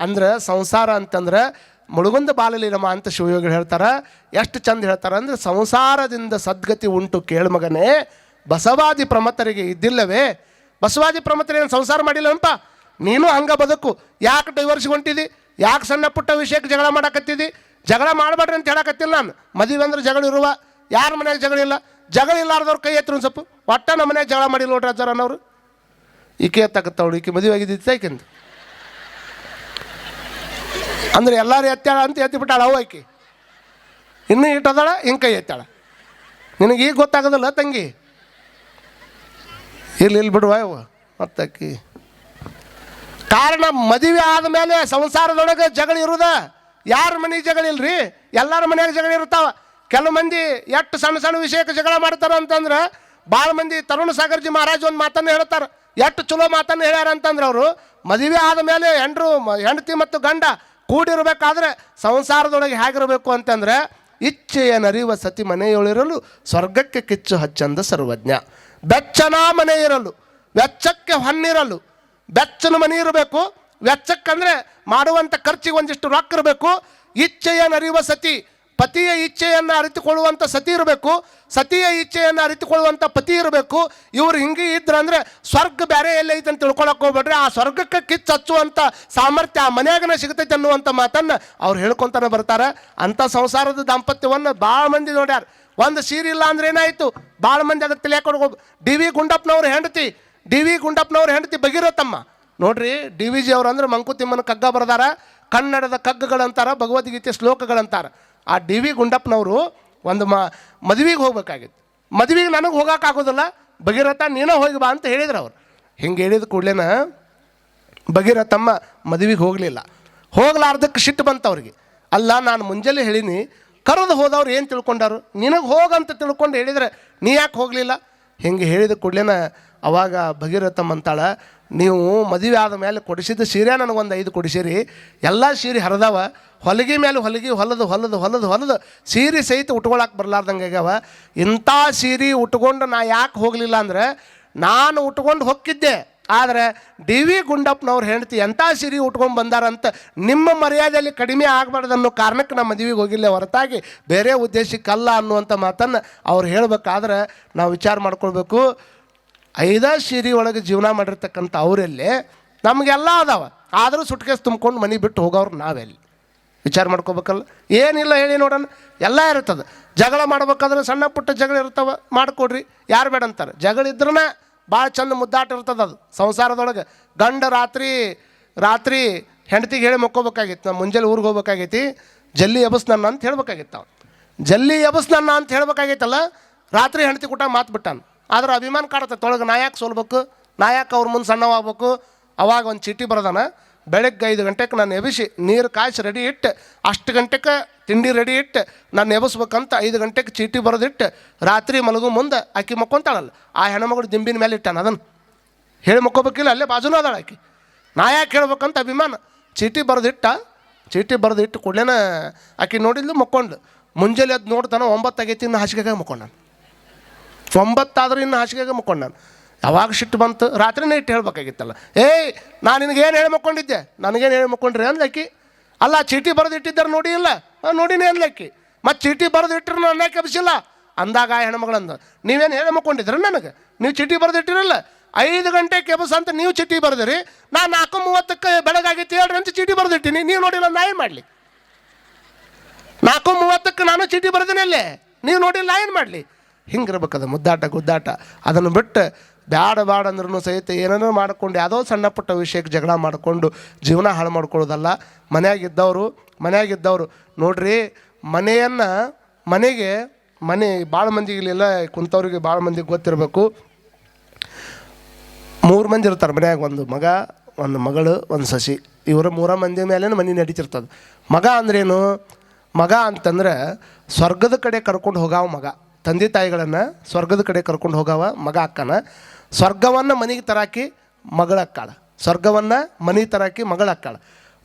ಅಂದ್ರೆ ಸಂಸಾರ ಅಂತಂದ್ರೆ ಮುಳುಗುಂದ ಬಾಲಲೀನಮ್ಮ ಅಂತ ಶಿವಯೋಗಿಗಳು ಹೇಳ್ತಾರೆ, ಎಷ್ಟು ಚಂದ ಹೇಳ್ತಾರೆ ಅಂದ್ರೆ ಸಂಸಾರದಿಂದ ಸದ್ಗತಿ ಉಂಟು ಕೇಳ್ಮಗನೇ, ಬಸವಾದಿ ಪ್ರಮತರಿಗೆ ಇದ್ದಿಲ್ಲವೇ ಬಸವಾದಿ ಪ್ರಮತರೇನು ಸಂಸಾರ ಮಾಡಿಲ್ಲ ಅಂತ? ನೀನು ಹಂಗ ಬದುಕು. ಯಾಕೆ ಡೈವರ್ಸ್ ಹೊಂಟಿದಿ? ಯಾಕೆ ಸಣ್ಣ ಪುಟ್ಟ ವಿಷಯಕ್ಕೆ ಜಗಳ ಮಾಡಕತ್ತಿದ್ದಿ ಜಗಳ ಮಾಡಬೇಡ್ರಿ ಅಂತ ಹೇಳಕತ್ತಿಲ್ಲ ನಾನು. ಮದುವೆ ಅಂದ್ರೆ ಜಗಳ ಇರುವ. ಯಾರ ಮನೆಯಾಗ ಜಗಳ ಇಲ್ಲ? ಜಗಳ ಇಲ್ಲಾರ್ದವ್ರು ಕೈ ಎತ್ತರು ಸ್ವಲ್ಪ. ಒಟ್ಟ ನಮ್ಮ ಮನೆಯಾಗ ಜಗಳ ಮಾಡಿಲ್ಲ ನೋಡ್ರಿ ಅಜ್ಜಾರ ಅನ್ನೋರು. ಈಕೆ ಎತ್ತಕತ್ತವಳು ಈಕೆ ಮದುವೆ ಆಗಿದ್ದಿತ್ತು ಅಂದ್ರೆ ಎಲ್ಲರೂ ಎತ್ತಾಳ ಅಂತ ಎತ್ತಿ ಅವು ಆಕಿ ಇನ್ನೂ ಇಟ್ಟದಾಳ ಹಿಂಗೆ ಕೈ ಎತ್ತಾಳ. ನಿನಗೆ ಈಗ ಗೊತ್ತಾಗೋದಿಲ್ಲ ತಂಗಿ. ಇಲ್ಲಿ ಇಲ್ಲಿ ಬಿಡುವ ಮತ್ತಕ್ಕಿ. ಮತ್ತಾಕಿ ಕಾರಣ ಮದುವೆ ಆದಮೇಲೆ ಸಂಸಾರದೊಳಗೆ ಜಗಳ ಇರುದ. ಯಾರ ಮನೆಗೆ ಜಗಳ ಇಲ್ರಿ? ಎಲ್ಲರ ಮನೆಯಾಗ ಜಗಳ ಇರ್ತಾವ ಕೆಲವು ಮಂದಿ ಎಷ್ಟು ಸಣ್ಣ ಸಣ್ಣ ವಿಷಯಕ್ಕೆ ಜಗಳ ಮಾಡ್ತಾರ ಅಂತಂದ್ರೆ ಭಾಳ ಮಂದಿ ತರುಣ ಸಾಗರ್ಜಿ ಮಹಾರಾಜ್ ಒಂದು ಮಾತನ್ನು ಹೇಳ್ತಾರೆ. ಎಷ್ಟು ಚಲೋ ಮಾತನ್ನು ಹೇಳ್ಯಾರ ಅಂತಂದ್ರೆ ಅವರು, ಮದುವೆ ಆದಮೇಲೆ ಹೆಂಡ್ರು, ಹೆಂಡತಿ ಮತ್ತು ಗಂಡ ಕೂಡಿರಬೇಕಾದ್ರೆ ಸಂಸಾರದೊಳಗೆ ಹೇಗಿರಬೇಕು ಅಂತಂದ್ರೆ ಇಚ್ಛೆಯ ನರಿವ ಸತಿ ಮನೆಯೊಳಿರಲು ಸ್ವರ್ಗಕ್ಕೆ ಕಿಚ್ಚು ಹಚ್ಚಂದ ಸರ್ವಜ್ಞ. ಬೆಚ್ಚನ ಮನೆ ಇರಲು, ವೆಚ್ಚಕ್ಕೆ ಹೊನ್ನಿರಲು. ಬೆಚ್ಚನ ಮನೆ ಇರಬೇಕು, ವೆಚ್ಚಕ್ಕಂದ್ರೆ ಮಾಡುವಂಥ ಖರ್ಚಿಗೆ ಒಂದಿಷ್ಟು ರೊಕ್ಕ ಇರಬೇಕು ಇಚ್ಛೆಯನ್ನು ಅರಿಯುವ ಸತಿ, ಪತಿಯ ಇಚ್ಛೆಯನ್ನು ಅರಿತುಕೊಳ್ಳುವಂಥ ಸತಿ ಇರಬೇಕು, ಸತಿಯ ಇಚ್ಛೆಯನ್ನು ಅರಿತುಕೊಳ್ಳುವಂಥ ಪತಿ ಇರಬೇಕು. ಇವ್ರು ಹಿಂಗೆ ಇದ್ರೆ ಅಂದ್ರೆ ಸ್ವರ್ಗ ಬೇರೆ ಎಲ್ಲೈತೆ ಅಂತ ತಿಳ್ಕೊಳಕ್ಕೆ ಹೋಗ್ಬೇಡ್ರಿ. ಆ ಸ್ವರ್ಗಕ್ಕೆ ಕಿಚ್ಚು ಹಚ್ಚುವಂಥ ಸಾಮರ್ಥ್ಯ ಆ ಮನೆಯಾಗನ ಸಿಗತೈತೆ ಅನ್ನುವಂಥ ಮಾತನ್ನು ಅವ್ರು ಹೇಳ್ಕೊಂತಾನೆ ಬರ್ತಾರೆ. ಅಂಥ ಸಂಸಾರದ ದಾಂಪತ್ಯವನ್ನು ಭಾಳ ಮಂದಿ ನೋಡ್ಯಾರ. ಒಂದು ಸೀರೆ ಇಲ್ಲ ಅಂದ್ರೆ ಏನಾಯ್ತು? ಭಾಳ ಮಂದಿ ಅದಕ್ಕೆ ತಲೆ ಕೊಡ್ಬೋದು ಡಿ ವಿ ಗುಂಡಪ್ಪನವ್ರ ಹೆಂಡತಿ, ಡಿ ವಿ ಗುಂಡಪ್ಪನವ್ರ ಹೆಂಡತಿ ಭಗೀರಥಮ್ಮ. ನೋಡ್ರಿ, ಡಿ ವಿ ಜಿ ಅವ್ರು ಅಂದ್ರೆ ಮಂಕುತಿಮ್ಮನ ಕಗ್ಗ ಬರೆದಾರ, ಕನ್ನಡದ ಕಗ್ಗಗಳಂತಾರ, ಭಗವದ್ಗೀತೆ ಶ್ಲೋಕಗಳಂತಾರ. ಆ ಡಿ ವಿ ಗುಂಡಪ್ಪನವರು ಒಂದು ಮ ಮದುವೆಗೆ ಹೋಗ್ಬೇಕಾಗಿತ್ತು. ಮದುವೆಗೆ ನನಗೆ ಹೋಗೋಕ್ಕಾಗೋದಿಲ್ಲ ಭಗೀರಥ, ನೀನೇ ಹೋಗಿ ಬಾ ಅಂತ ಹೇಳಿದ್ರು ಅವ್ರು. ಹಿಂಗೆ ಹೇಳಿದ ಕೂಡಲೇನ ಭಗೀರಥಮ್ಮ ಮದುವೆಗೆ ಹೋಗಲಿಲ್ಲ. ಹೋಗ್ಲಾರ್ದಕ್ಕೆ ಸಿಟ್ಟು ಬಂತು ಅವ್ರಿಗೆ. ಅಲ್ಲ, ನಾನು ಮುಂಜಾನೆ ಹೇಳಿನಿ ಕರೆದು ಹೋದವ್ರು ಏನು ತಿಳ್ಕೊಂಡಾರು? ನಿನಗೆ ಹೋಗಂತ ತಿಳ್ಕೊಂಡು ಹೇಳಿದರೆ ನೀ ಯಾಕೆ ಹೋಗಲಿಲ್ಲ? ಹಿಂಗೆ ಹೇಳಿದ ಕೂಡಲೇನ ಅವಾಗ ಭಗೀರಥಮ್ಮ ಅಂತಾಳ, ನೀವು ಮದುವೆ ಆದ ಮೇಲೆ ಕೊಡಿಸಿದ ಸೀರೆ ನನಗೊಂದು ಐದು ಕೊಡಿಸಿರಿ. ಎಲ್ಲ ಸೀರೆ ಹರಿದವ. ಹೊಲಗಿ ಮೇಲೆ ಹೊಲಗಿ, ಹೊಲದು ಹೊಲದು ಹೊಲದು ಹೊಲದು. ಸೀರೆ ಸಹಿತ ಉಟ್ಕೊಳಕ್ಕೆ ಬರಲಾರ್ದಂಗೆ ಆಗ್ಯಾವ. ಇಂಥ ಸೀರೆ ಉಟ್ಕೊಂಡು ನಾ ಯಾಕೆ ಹೋಗಲಿಲ್ಲ ಅಂದ್ರೆ, ನಾನು ಉಟ್ಕೊಂಡು ಹೊಕ್ಕಿದ್ದೆ. ಆದರೆ ಡಿ ವಿ ಗುಂಡಪ್ಪನವ್ರ ಹೆಂಡತಿ ಎಂಥ ಸಿರಿ ಉಟ್ಕೊಂಡು ಬಂದಾರಂತ ನಿಮ್ಮ ಮರ್ಯಾದೆಯಲ್ಲಿ ಕಡಿಮೆ ಅನ್ನೋ ಕಾರಣಕ್ಕೆ ನಮ್ಮ ಮದುವೆಗೆ ಹೋಗಿಲ್ಲ ಹೊರತಾಗಿ ಬೇರೆ ಉದ್ದೇಶಕ್ಕಲ್ಲ ಅನ್ನುವಂಥ ಮಾತನ್ನು ಅವ್ರು ಹೇಳಬೇಕಾದ್ರೆ ನಾವು ವಿಚಾರ ಮಾಡ್ಕೊಳ್ಬೇಕು. ಐದ ಸೀರೆ ಒಳಗೆ ಜೀವನ ಮಾಡಿರ್ತಕ್ಕಂಥ ಅವರಲ್ಲಿ ನಮಗೆಲ್ಲ ಅದಾವ. ಆದರೂ ಸುಟ್ಕೇಸ್ ತುಂಬ್ಕೊಂಡು ಮನೆ ಬಿಟ್ಟು ಹೋಗೋರು ನಾವೆಲ್ಲಿ? ವಿಚಾರ ಮಾಡ್ಕೋಬೇಕಲ್ಲ? ಏನಿಲ್ಲ ಹೇಳಿ ನೋಡೋಣ. ಎಲ್ಲ ಇರ್ತದೆ. ಜಗಳ ಮಾಡ್ಬೇಕಾದ್ರೆ ಸಣ್ಣ ಪುಟ್ಟ ಜಗಳ ಇರ್ತವೆ. ಮಾಡಿಕೊಡ್ರಿ. ಯಾರು ಬೇಡ ಅಂತಾರೆ ಜಗಳ ಭಾಳ ಚಂದ ಮುದ್ದಾಟ ಇರ್ತದೆ ಅದು. ಸಂಸಾರದೊಳಗೆ ಗಂಡ ರಾತ್ರಿ ರಾತ್ರಿ ಹೆಂಡತಿಗೆ ಹೇಳಿ ಮಕ್ಕೋಬೇಕಾಗಿತ್ತು ನಾನು ಮುಂಜಾನೆ ಊರಿಗೆ ಹೋಗ್ಬೇಕಾಗೈತಿ, ಜಲ್ಲಿ ಎಬಸ್ ನನ್ನ ಅಂತ ಹೇಳ್ಬೇಕಾಗಿತ್ತು ಅವ್ನು. ಜಲ್ಲಿ ಎಬಸ್ ನನ್ನ ಅಂತ ಹೇಳ್ಬೇಕಾಗೈತಲ್ಲ, ರಾತ್ರಿ ಹೆಂಡತಿ ಕೂಟ ಮಾತು ಬಿಟ್ಟಾನ. ಆದ್ರೆ ಅಭಿಮಾನ ಕಾಡತ್ತೆ, ತೊಳಗೆ ನಾ ಯಾಕೆ ಸೋಲ್ಬೇಕು ನಾ ಯಾಕೆ ಅವ್ರ ಮುಂದೆ ಸಣ್ಣವಾಗಬೇಕು, ಅವಾಗ ಒಂದು ಚೀಟಿ ಬರೋದಾನ ಬೆಳಗ್ಗೆ ಐದು ಗಂಟೆಗೆ ನಾನು ಎಬಿಸಿ ನೀರು ಕಾಯಿಸಿ ರೆಡಿ ಇಟ್ಟು, ಅಷ್ಟು ಗಂಟೆಗೆ ತಿಂಡಿ ರೆಡಿ ಇಟ್ಟು, ನಾನು ಎಬಸ್ಬೇಕಂತ ಐದು ಗಂಟೆಗೆ ಚೀಟಿ ಬರೆದಿಟ್ಟು, ರಾತ್ರಿ ಮಲಗು ಮುಂದೆ ಆಕಿ ಮಕ್ಕೊಂತಾಳಲ್ಲ, ಆ ಹೆಣ್ಮಗಳು ದಿಂಬಿನ ಮೇಲೆ ಇಟ್ಟಾನ ಅದನ್ನು. ಹೇಳಿ ಮಕ್ಕೋಬೇಕಿಲ್ಲ, ಅಲ್ಲೇ ಬಾಜುನೂ ಅದಾಳ ಆಕಿ. ನಾ ಯಾಕೆ ಹೇಳ್ಬೇಕಂತ ಅಭಿಮಾನ. ಚೀಟಿ ಬರೆದಿಟ್ಟ, ಚೀಟಿ ಬರೆದಿಟ್ಟು ಕೂಡಲೇನ ಆಕೆ ನೋಡಿದ್ಲು ಮಕ್ಕೊಂಡು ಮುಂಜಾನೆ ಅದು ನೋಡ್ತಾನೆ ಒಂಬತ್ತಾಗೈತಿ ಇನ್ನು ಹಾಸಿಗೆಗೆ ಮಕ್ಕೊಂಡು ಒಂಬತ್ತಾದರೂ ಇನ್ನು ಹಾಸಿಗೆಗೆ ಮಕ್ಕೊಂಡು ನಾನು ಯಾವಾಗ ಸಿಟ್ಟು ಬಂತು. ರಾತ್ರಿನೇ ಇಟ್ಟು ಹೇಳ್ಬೇಕಾಗಿತ್ತಲ್ಲ. ಏಯ್, ನಾನು ನಿನಗೇನು ಹೇಳಿ ಮಕ್ಕೊಂಡಿದ್ದೆ? ನನಗೇನು ಹೇಳಿ ಮಕ್ಕೊಂಡ್ರಿ ಅಂದ್ಲಕ್ಕಿ. ಅಲ್ಲ, ಚೀಟಿ ಬರೆದು ಇಟ್ಟಿದ್ದಾರೆ ನೋಡಿ ಇಲ್ಲ. ನೋಡಿನೇ ಅಂದ್ಲಕ್ಕಿ. ಮತ್ತು ಚೀಟಿ ಬರೆದು ಇಟ್ಟರು ನಾನು ಯಾಕೆ ಎಬ್ಸಿಲ್ಲ ಅಂದಾಗ ಆ ಹೆಣ್ಮಗಳಂದು, ನೀವೇನು ಹೇಳಿ ಮಕ್ಕೊಂಡಿದ್ರ ನನಗೆ? ನೀವು ಚೀಟಿ ಬರೆದು ಇಟ್ಟಿರಲ್ಲ ಐದು ಗಂಟೆ ಕೆಬಸ್ ಅಂತ ನೀವು ಚೀಟಿ ಬರೆದಿರಿ. ನಾನು ನಾಲ್ಕು ಮೂವತ್ತಕ್ಕೆ ಬೆಳಗಾಗಿತ್ತು ಹೇಳ್ರಿ ಅಂತ ಚೀಟಿ ಬರೆದಿಟ್ಟಿನಿ. ನೀವು ನೋಡಿಲ್ಲ ನಾ ಏನು ಮಾಡಲಿ. ನಾಲ್ಕು ಮೂವತ್ತಕ್ಕೆ ನಾನು ಚೀಟಿ ಬರ್ದೇನೆ ಅಲ್ಲೇ. ನೀವು ನೋಡಿಲ್ಲ ಏನು ಮಾಡಲಿ. ಹಿಂಗಿರ್ಬೇಕದ ಮುದ್ದಾಟ, ಗುದ್ದಾಟ. ಅದನ್ನು ಬಿಟ್ಟು ಬ್ಯಾಡ ಬ್ಯಾಡ ಅಂದ್ರೂ ಸಹಿತ ಏನೇನೋ ಮಾಡಿಕೊಂಡು ಯಾವುದೋ ಸಣ್ಣ ಪುಟ್ಟ ವಿಷಯಕ್ಕೆ ಜಗಳ ಮಾಡಿಕೊಂಡು ಜೀವನ ಹಾಳು ಮಾಡ್ಕೊಳ್ಳೋದಲ್ಲ. ಮನೆಯಾಗಿದ್ದವರು ಮನೆಯಾಗಿದ್ದವರು. ನೋಡ್ರಿ, ಮನೆಯನ್ನು ಮನೆಗೆ, ಮನೆ ಭಾಳ ಮಂದಿಗೆ ಇಲ್ಲೆಲ್ಲ, ಕುಂತವ್ರಿಗೆ ಭಾಳ ಮಂದಿಗೆ ಗೊತ್ತಿರಬೇಕು. ಮೂರು ಮಂದಿ ಇರ್ತಾರೆ ಮನೆಯಾಗ ಒಂದು ಮಗ, ಒಂದು ಮಗಳು, ಒಂದು ಸಸಿ. ಇವರ ಮೂರ ಮಂದಿ ಮೇಲೆ ಮನೆ ನಡೀತಿರ್ತದೆ. ಮಗ ಅಂದ್ರೇನು? ಮಗ ಅಂತಂದ್ರೆ ಸ್ವರ್ಗದ ಕಡೆ ಕರ್ಕೊಂಡು ಹೋಗಾವ ಮಗ. ತಂದೆ ತಾಯಿಗಳನ್ನು ಸ್ವರ್ಗದ ಕಡೆ ಕರ್ಕೊಂಡು ಹೋಗಾವ ಮಗ ಅಕ್ಕನ. ಸ್ವರ್ಗವನ್ನು ಮನೆಗೆ ತರಾಕಿ ಮಗಳಕ್ಕಾಳ ಸ್ವರ್ಗವನ್ನು ಮನೆಗೆ ತರಾಕಿ ಮಗಳಕ್ಕಾಳ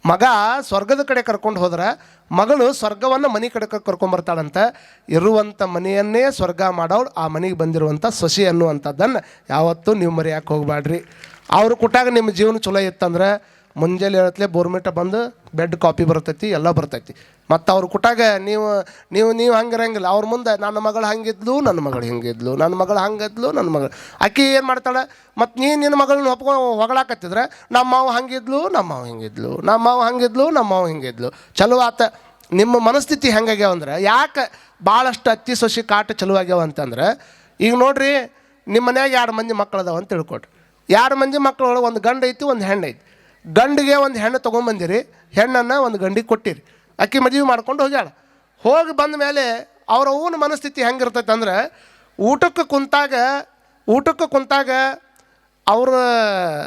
ಮಗ ಸ್ವರ್ಗದ ಕಡೆ ಕರ್ಕೊಂಡು ಹೋದ್ರೆ ಮಗಳು ಸ್ವರ್ಗವನ್ನು ಮನೆ ಕಡೆ ಕರ್ಕೊಂಬರ್ತಾಳಂತ ಇರುವಂಥ ಮನೆಯನ್ನೇ ಸ್ವರ್ಗ ಮಾಡೋಳು ಆ ಮನೆಗೆ ಬಂದಿರುವಂಥ ಸೊಸಿ ಅನ್ನುವಂಥದ್ದನ್ನು ಯಾವತ್ತೂ ನೀವು ಮರೆಯಾಕೆ ಹೋಗಬೇಡ್ರಿ ಅವರು ಕೊಟ್ಟಾಗ ನಿಮ್ಮ ಜೀವನ ಚಲೋ ಇತ್ತಂದ್ರೆ ಮುಂಜಾನೆ ಹೇಳತ್ಲೆ ಬೋರ್ಮಿಟ ಬಂದು ಬೆಡ್ ಕಾಪಿ ಬರ್ತೈತಿ, ಎಲ್ಲ ಬರ್ತೈತಿ. ಮತ್ತು ಅವ್ರ ಕುಟಾಗ ನೀವು ನೀವು ನೀವು ಹಂಗಿರಂಗಿಲ್ಲ. ಅವ್ರ ಮುಂದೆ ನನ್ನ ಮಗಳು ಹಂಗಿದ್ಲು, ನನ್ನ ಮಗಳು ಹಿಂಗಿದ್ಲು, ನನ್ನ ಮಗಳು ಹಂಗಿದ್ಲು, ನನ್ನ ಮಗಳು ಆಕಿ ಏನು ಮಾಡ್ತಾಳೆ? ಮತ್ತು ನೀನು ನಿನ್ನ ಮಗಳನ್ನ ಒಪ್ಕೊಂಡು ಹೊಗಳಾಕತ್ತಿದ್ರೆ, ನಮ್ಮ ಮಾವ ಹಂಗಿದ್ಲು, ನಮ್ಮ ಮಾವ ಹಿಂಗಿದ್ಲು, ನಮ್ಮ ಮಾವ ಹಂಗಿದ್ಲು, ನಮ್ಮ ಮಾವ ಹಿಂಗಿದ್ಲು. ಚಲೋ ಆತ. ನಿಮ್ಮ ಮನಸ್ಥಿತಿ ಹೆಂಗಾಗ್ಯಾವ ಅಂದ್ರೆ, ಯಾಕೆ ಭಾಳಷ್ಟು ಅತ್ತಿ ಸೊಸಿ ಕಾಟ ಚಲೋ ಆಗ್ಯಾವ ಅಂತಂದ್ರೆ, ಈಗ ನೋಡ್ರಿ, ನಿಮ್ಮ ಮನ್ಯಾಗ ಎರಡು ಮಂದಿ ಮಕ್ಕಳು ಅದಾವ ಅಂತ ತಿಳ್ಕೊಟ್ರಿ ಎರಡು ಮಂದಿ ಮಕ್ಕಳೊಳಗೆ ಒಂದು ಗಂಡು ಐತಿ, ಒಂದು ಹೆಣ್ಣು ಐತಿ. ಗಂಡಿಗೆ ಒಂದು ಹೆಣ್ಣು ತೊಗೊಂಬಂದಿರಿ, ಹೆಣ್ಣನ್ನು ಒಂದು ಗಂಡಿಗೆ ಕೊಟ್ಟಿರಿ. ಅಕ್ಕಿ ಮದುವೆ ಮಾಡ್ಕೊಂಡು ಹೋಗ್ಯಾಳ. ಹೋಗಿ ಬಂದ ಮೇಲೆ ಅವ್ರ ಅವನ ಮನಸ್ಥಿತಿ ಹೆಂಗಿರ್ತೈತೆ ಅಂದ್ರೆ, ಊಟಕ್ಕೆ ಕುಂತಾಗ ಊಟಕ್ಕೆ ಕುಂತಾಗ ಅವ್ರ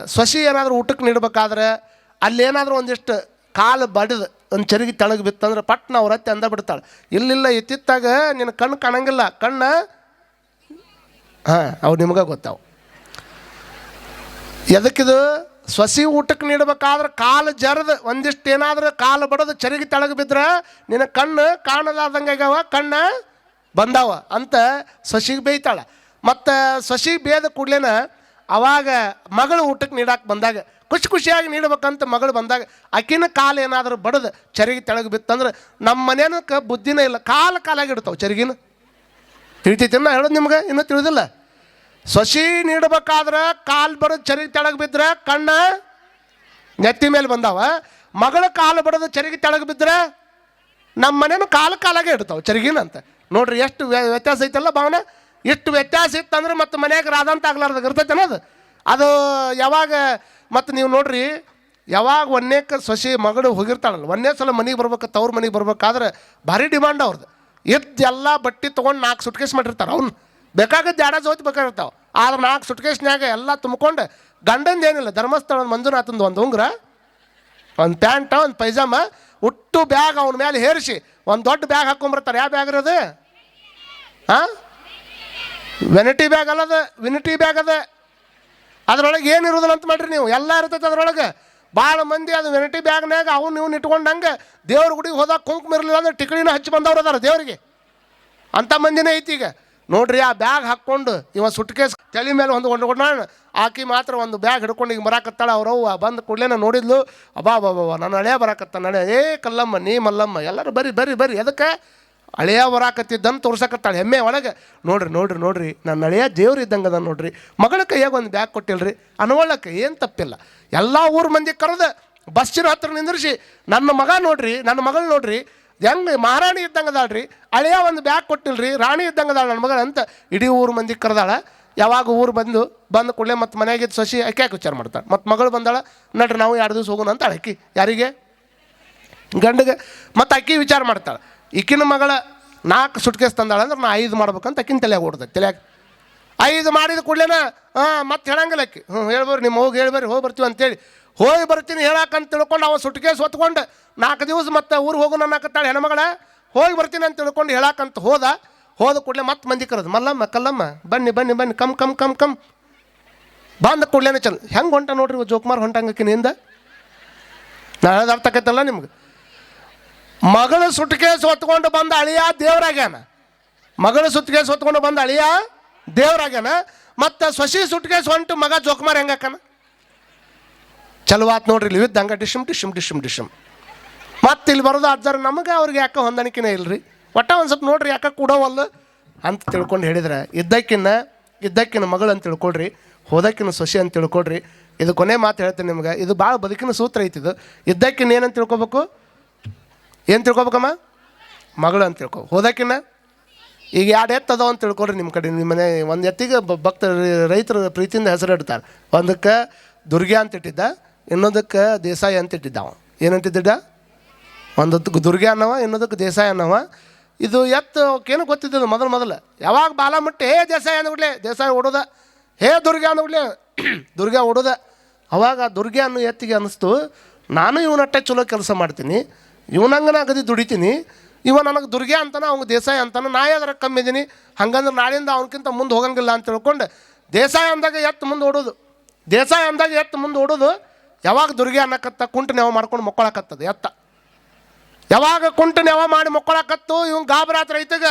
ಸೊಸಿ ಏನಾದರೂ ಊಟಕ್ಕೆ ನೀಡಬೇಕಾದ್ರೆ, ಅಲ್ಲೇನಾದರೂ ಒಂದಿಷ್ಟು ಕಾಲು ಬಡಿದು, ಒಂದು ಚರಿಗೆ ತೆಳಗೆ ಬಿತ್ತಂದ್ರೆ ಪಟ್ನ ಅವ್ರ ಹತ್ತಿ ಅಂದ ಬಿಡ್ತಾಳೆ. ಇಲ್ಲಿಲ್ಲ ಎತ್ತಿತ್ತಾಗ ನಿನ್ನ ಕಣ್ಣು ಕಾಣಂಗಿಲ್ಲ. ಕಣ್ಣು? ಹಾಂ, ಅವು ನಿಮಗೆ ಗೊತ್ತಾವು. ಎದಕ್ಕಿದು? ಸೊಸಿ ಊಟಕ್ಕೆ ನೀಡಬೇಕಾದ್ರೆ ಕಾಲು ಜರದು, ಒಂದಿಷ್ಟು ಏನಾದರೂ ಕಾಲು ಬಡದು ಚರಿಗೆ ತೆಳಗೆ ಬಿದ್ದರೆ ನಿನ್ನ ಕಣ್ಣು ಕಾಣಲಾರ್ದಂಗೆ ಆಗ್ಯಾವ, ಕಣ್ಣು ಬಂದಾವ ಅಂತ ಸಸಿಗೆ ಬೇಯ್ತಾಳೆ. ಮತ್ತು ಸಸಿ ಬೇದ ಕೂಡ್ಲೇನ ಅವಾಗ ಮಗಳು ಊಟಕ್ಕೆ ನೀಡಕ್ಕೆ ಬಂದಾಗ, ಖುಷಿ ಖುಷಿಯಾಗಿ ನೀಡ್ಬೇಕಂತ ಮಗಳು ಬಂದಾಗ, ಆಕಿನ ಕಾಲು ಏನಾದರೂ ಬಡದು ಚರಿಗೆ ತೆಳಗೆ ಬಿತ್ತಂದ್ರೆ ನಮ್ಮ ಮನೇನಕ್ಕೆ ಬುದ್ಧಿನೇ ಇಲ್ಲ, ಕಾಲು ಕಾಲಾಗಿ ಇಡ್ತಾವೆ ಚರಿಗಿನ. ತಿಳಿತೈತಿ ಹೇಳೋದು ನಿಮ್ಗೆ? ಇನ್ನೂ ತಿಳಿದಿಲ್ಲ? ಸೊಸಿ ನೀಡಬೇಕಾದ್ರೆ ಕಾಲು ಬರೋದು ಚರಿಗೆ ತೆಳಗೆ ಬಿದ್ರೆ ಕಣ್ಣ ನೆತ್ತಿ ಮೇಲೆ ಬಂದಾವ. ಮಗಳ ಕಾಲು ಬಡದು ಚರಿಗೆ ತೆಳಗೆ ಬಿದ್ರೆ ನಮ್ಮ ಮನೇನು ಕಾಲು ಕಾಲಾಗೆ ಇಡ್ತಾವೆ ಚರಿಗಿನಂತೆ. ನೋಡ್ರಿ ಎಷ್ಟು ವ್ಯ- ವ್ಯತ್ಯಾಸ ಐತಲ್ಲ ಭಾವನೆ? ಇಷ್ಟು ವ್ಯತ್ಯಾಸ ಇತ್ತಂದ್ರೆ ಮತ್ತು ಮನೆಯಾಗ ರಾದಂತ ಆಗ್ಲಾರ್ದಾಗ ಇರ್ತೈತೆ ಅನ್ನೋದು ಅದು ಯಾವಾಗ, ಮತ್ತು ನೀವು ನೋಡ್ರಿ, ಯಾವಾಗ ಒಂದೇಕ ಸೊಸಿ ಮಗಳು ಹೋಗಿರ್ತಾಳಲ್ಲ, ಒಂದೇ ಸಲ ಮನೆಗೆ ಬರ್ಬೇಕು, ತವ್ರ ಮನೆಗೆ ಬರ್ಬೇಕಾದ್ರೆ ಭಾರಿ ಡಿಮಾಂಡ್ ಅವ್ರದ್ದು ಇದ್ದೆಲ್ಲ ಬಟ್ಟೆ ತೊಗೊಂಡು ನಾಲ್ಕು ಸುಟ್ಕೇಸ್ ಮಾಡಿರ್ತಾರೆ ಅವ್ನು. ಬೇಕಾಗದ್ದು ಜಾಡ ಜೋತಿ ಬೇಕಾಗಿರ್ತಾವೆ. ಆದ್ರೆ ನಾಲ್ಕು ಸುಟ್ಕೇಸ್ನ್ಯಾಗ ಎಲ್ಲ ತುಂಬ್ಕೊಂಡು ಗಂಡಂದು ಏನಿಲ್ಲ, ಧರ್ಮಸ್ಥಳದ ಮಂಜುನಾಥಂದು ಒಂದು ಉಂಗ್ರ, ಒಂದು ಪ್ಯಾಂಟ್, ಒಂದು ಪೈಜಾಮ ಉಟ್ಟು ಬ್ಯಾಗ್ ಅವನ ಮೇಲೆ ಹೇರಿಸಿ ಒಂದು ದೊಡ್ಡ ಬ್ಯಾಗ್ ಹಾಕೊಂಬರ್ತಾರೆ. ಯಾವ ಬ್ಯಾಗ್ ಇರೋದು ಹಾಂ ವೆನಿಟಿ ಬ್ಯಾಗ್ ಅಲ್ಲದ ವಿನಿಟಿ ಬ್ಯಾಗ್ ಅದ? ಅದ್ರೊಳಗೆ ಏನು ಅಂತ ಮಾಡ್ರಿ ನೀವು. ಎಲ್ಲ ಇರ್ತೈತೆ ಅದ್ರೊಳಗೆ. ಭಾಳ ಮಂದಿ ಅದು ವೆನಿಟಿ ಬ್ಯಾಗ್ನಾಗ ಅವ್ನು ನೀವು ಇಟ್ಕೊಂಡಂಗೆ ದೇವ್ರ ಗುಡಿಗೆ ಹೋದಾಗ ಕುಂಕುಮ ಇರಲಿಲ್ಲ ಅಂದ್ರೆ ಟಿಕಡಿನ ಹಚ್ಚಿ ಬಂದವ್ರು ಅದಾರ ದೇವರಿಗೆ. ಅಂಥ ಮಂದಿನೇ ಐತಿ ಈಗ. ನೋಡ್ರಿ, ಆ ಬ್ಯಾಗ್ ಹಾಕ್ಕೊಂಡು ಇವ ಸುಟ್ಕೇಸ್ ತಲೆ ಮೇಲೆ ಒಂದು ಕೊಂಡ್ಕೊಂಡು ಆಕಿ ಮಾತ್ರ ಒಂದು ಬ್ಯಾಗ್ ಹಿಡ್ಕೊಂಡು ಈಗ ಬರಾಕತ್ತಾಳ ಅವ್ರವ್ವ ಬಂದು ಕೂಡಲೇ ನೋಡಿದ್ಲು, ಅಬ್ಬಾ ಬಾಬಾ ನನ್ನ ಹಳೆಯ ಬರಾಕತ್ತ ನಳೆ ಏ ಕಲ್ಲಮ್ಮ, ನೀ ಮಲ್ಲಮ್ಮ, ಎಲ್ಲರೂ ಬರಿ ಬರಿ ಬರಿ ಅದಕ್ಕೆ ಹಳೆಯ ಬರಾಕತ್ತಿದ್ದಂತ ತೋರ್ಸಕತ್ತಾಳೆ ಹೆಮ್ಮೆ ಒಳಗೆ. ನೋಡ್ರಿ ನೋಡ್ರಿ ನೋಡ್ರಿ, ನನ್ನ ಹಳೆಯ ದೇವ್ರು ಇದ್ದಂಗೆ ಅದ ನೋಡ್ರಿ. ಮಗಳ ಕೈಯಾಗ ಒಂದು ಬ್ಯಾಗ್ ಕೊಟ್ಟಿಲ್ರಿ ಅನ್ವಳಕ್ಕೆ ಏನು ತಪ್ಪಿಲ್ಲ. ಎಲ್ಲ ಊರು ಮಂದಿ ಕರೆದು ಬಸ್ಸಿನ ಹತ್ರ ನಿಂದಿರಿಸಿ, ನನ್ನ ಮಗ ನೋಡ್ರಿ, ನನ್ನ ಮಗಳು ನೋಡ್ರಿ ಹೆಂಗೆ ಮಹಾರಾಣಿ ಇದ್ದಂಗೆ ಅದಾಳ್ರಿ ಹಳೆಯ ಒಂದು ಬ್ಯಾಗ್ ಕೊಟ್ಟಿಲ್ರಿ. ರಾಣಿ ಇದ್ದಂಗೆ ಅದಾಳ ನನ್ನ ಮಗಳು ಅಂತ ಇಡೀ ಊರು ಮಂದಿ ಕರೆದಾಳ. ಯಾವಾಗ ಊರು ಬಂದು, ಬಂದ ಕೂಡಲೇ ಮತ್ತು ಮನೆಗೆ ಸಸಿ ಯಾಕೆ ವಿಚಾರ ಮಾಡ್ತಾಳೆ. ಮತ್ತು ಮಗಳು ಬಂದಾಳ, ನಡ್ರಿ ನಾವು ಎರಡು ದಿವಸ ಹೋಗೋಣ ಅಂತ ಅಕ್ಕಿ ಯಾರಿಗೆ? ಗಂಡಿಗೆ. ಮತ್ತು ಅಕ್ಕಿ ವಿಚಾರ ಮಾಡ್ತಾಳೆ. ಈಕಿನ ಮಗಳ ನಾಲ್ಕು ಸುಟ್ಕೇಸ್ ತಂದಾಳ ಅಂದ್ರೆ ನಾ ಐದು ಮಾಡ್ಬೇಕಂತ ಅಕ್ಕಿನ ತಲೆಯಾಗ ಓಡ್ದೆ ತಲೆಯಾಗ ಐದು ಮಾಡಿದ ಕೂಡಲೇನ ಹಾಂ ಮತ್ತೆ ಹೇಳಂಗಿಲ್ಲ ಅಕ್ಕಿ ಹ್ಞೂ ಹೇಳ್ಬರ್ರಿ ನಿಮ್ಮ ಹೋಗಿ ಹೇಳ್ಬರ್ರಿ ಹೋಗಿ ಬರ್ತೀವಿ ಅಂತೇಳಿ. ಹೋಗಿ ಬರ್ತೀನಿ ಹೇಳಕ್ಕಂತ ತಿಳ್ಕೊಂಡು ಅವ ಸುಟ್ಕೇಸ್ ಹೊತ್ಕೊಂಡು ನಾಲ್ಕು ದಿವಸ ಮತ್ತೆ ಊರಿಗೆ ಹೋಗು ಅನ್ನಕತ್ತಾಳೆ ಹೆಣ್ಮಗಳ. ಹೋಗಿ ಬರ್ತೀನಿ ಅಂತ ತಿಳ್ಕೊಂಡು ಹೇಳಕ್ಕಂತ ಹೋದ. ಹೋದ ಕೂಡಲೇ ಮತ್ತೆ ಮಂದಿ ಕರೆದು, ಮಲ್ಲಮ್ಮ, ಕಲ್ಲಮ್ಮ, ಬನ್ನಿ ಬನ್ನಿ ಬನ್ನಿ, ಕಮ್ ಕಮ್ ಕಮ್ ಕಮ್. ಬಂದ ಕೂಡಲೇನೆ ಚಂದ. ಹೆಂಗೆ ಹೊಂಟ ನೋಡ್ರಿ ಜೋಕುಮಾರ್ ಹೊಂಟಂಗಕ್ಕಿನಿಂದ ನಾನು ಅರ್ಥ ಆಕೈತಲ್ಲ ನಿಮ್ಗೆ? ಮಗಳು ಸುಟ್ಕೇಸ್ ಹೊತ್ಕೊಂಡು ಬಂದ ಅಳಿಯ ದೇವರಾಗ್ಯಾನ. ಮಗಳು ಸುಟ್ಕೇಸ್ ಹೊತ್ಕೊಂಡು ಬಂದ ಅಳಿಯ ದೇವರಾಗ್ಯಾನ. ಮತ್ತು ಸೊಸಿ ಸುಟ್ಕೇಸ್ ಹೊಂಟು ಮಗ ಜೋಕುಮಾರ್ ಹೆಂಗಾಕನ ಚಲೋ ಆತ್ ನೋಡ್ರಿ ಇಲ್ಲಿ ಇದ್ದಂಗ ಹಂಗೆ ಡಿಶಮ್ ಡಿಶಮ್ ಡಿಶಮ್ ಡಿಶಮ್. ಮತ್ತೆ ಇಲ್ಲಿ ಬರೋದು ಅಜ್ಜಾರ, ನಮಗೆ ಅವ್ರಿಗೆ ಯಾಕೆ ಹೊಂದಾಣಿಕೆನೇ ಇಲ್ರಿ. ಒಟ್ಟ ಒಂದು ಸ್ವಲ್ಪ ನೋಡ್ರಿ ಯಾಕೆ ಕೂಡವಲ್ಲ ಅಂತ ತಿಳ್ಕೊಂಡು ಹೇಳಿದ್ರೆ, ಇದ್ದಕ್ಕಿನ್ನ ಇದ್ದಕ್ಕಿನ ಮಗಳು ಅಂತ ತಿಳ್ಕೊಳ್ರಿ ಹೋದಕ್ಕಿನ ಸೊಸೆ ಅಂತ ತಿಳ್ಕೊಳ್ರಿ. ಇದು ಕೊನೆ ಮಾತು ಹೇಳ್ತೇನೆ ನಿಮ್ಗೆ. ಇದು ಭಾಳ ಬದುಕಿನ ಸೂತ್ರ ಐತಿ ಇದು. ಇದ್ದಕ್ಕಿನ್ನ ಏನಂತ ತಿಳ್ಕೊಬೇಕು? ಏನು ತಿಳ್ಕೊಬೇಕಮ್ಮ? ಮಗಳು ಅಂತ ತಿಳ್ಕೊ. ಹೋದಕ್ಕಿನ್ನ? ಈಗ ಎರಡು ಎತ್ತು ಅಂತ ತಿಳ್ಕೊಳ್ರಿ ನಿಮ್ಮ ಕಡೆ ನಿಮ್ಮ ಮನೆ ಒಂದು ಎತ್ತಿಗೆ ಭಕ್ತ ರೈತರ ಪ್ರೀತಿಯಿಂದ ಹೆಸರು ಇಡ್ತಾರೆ ಒಂದಕ್ಕೆ ದುರ್ಗೆ ಅಂತ ಇಟ್ಟಿದ್ದ. ಇನ್ನೊಂದಕ್ಕೆ ದೇಸಾಯಿ ಅಂತ ಇಟ್ಟಿದ್ದಾವ ಏನಂತಿದ್ದ ಒಂದೊತ್ತಕ್ಕೆ ದುರ್ಗೆ ಅನ್ನವ, ಇನ್ನೊಂದಕ್ಕೆ ದೇಸಾಯಿ ಅನ್ನವ. ಇದು ಎತ್ತು ಅವಕ್ಕೇನು ಗೊತ್ತಿದ್ದದು ಮೊದಲು ಮೊದಲು. ಯಾವಾಗ ಬಾಲ ಮುಟ್ಟಿ, ಹೇ ದೇಸಾಯಿ ಅಂದ್ಬಿಡ್ಲಿ ದೇಸಾಯಿ ಓಡೋದ, ಹೇ ದುರ್ಗೆ ಅಂದ್ಬಿಡ್ಲಿ ದುರ್ಗೆ ಓಡೋದ. ಅವಾಗ ದುರ್ಗೆ ಅನ್ನೋ ಎತ್ತಿಗೆ ಅನ್ನಿಸ್ತು, ನಾನು ಇವನಟ್ಟೆ ಚಲೋ ಕೆಲಸ ಮಾಡ್ತೀನಿ, ಇವನಂಗನ ಅಗದಿ ದುಡಿತೀನಿ, ಇವ ನನಗೆ ದುರ್ಗೆ ಅಂತಾನೆ ಅವ್ನಿಗೆ ದೇಸಾಯಿ ಅಂತನ, ನಾ ಯಾವ್ದಾರ ಕಮ್ಮಿ ಇದ್ದೀನಿ ಹಂಗಂದ್ರೆ ನಾಳಿಂದ ಅವನಕ್ಕಿಂತ ಮುಂದೆ ಹೋಗಂಗಿಲ್ಲ ಅಂತ ತಿಳ್ಕೊಂಡು, ದೇಸಾಯಿ ಅಂದಾಗ ಎತ್ತು ಮುಂದೆ ಓಡೋದು. ದೇಸಾಯಿ ಅಂದಾಗ ಎತ್ತು ಮುಂದೆ ಓಡೋದು ಯಾವಾಗ ದುರ್ಗೆ ಅನ್ನಕತ್ತ ಕುಂಟು ನೆವ ಮಾಡ್ಕೊಂಡು ಮಕ್ಕೊಳಕತ್ತದೆ, ಎತ್ತ. ಯಾವಾಗ ಕುಂಟು ನೆವ ಮಾಡಿ ಮಕ್ಕಳಾಕತ್ತು, ಇವ್ನು ಗಾಬರಾತ್ ರೈತಗ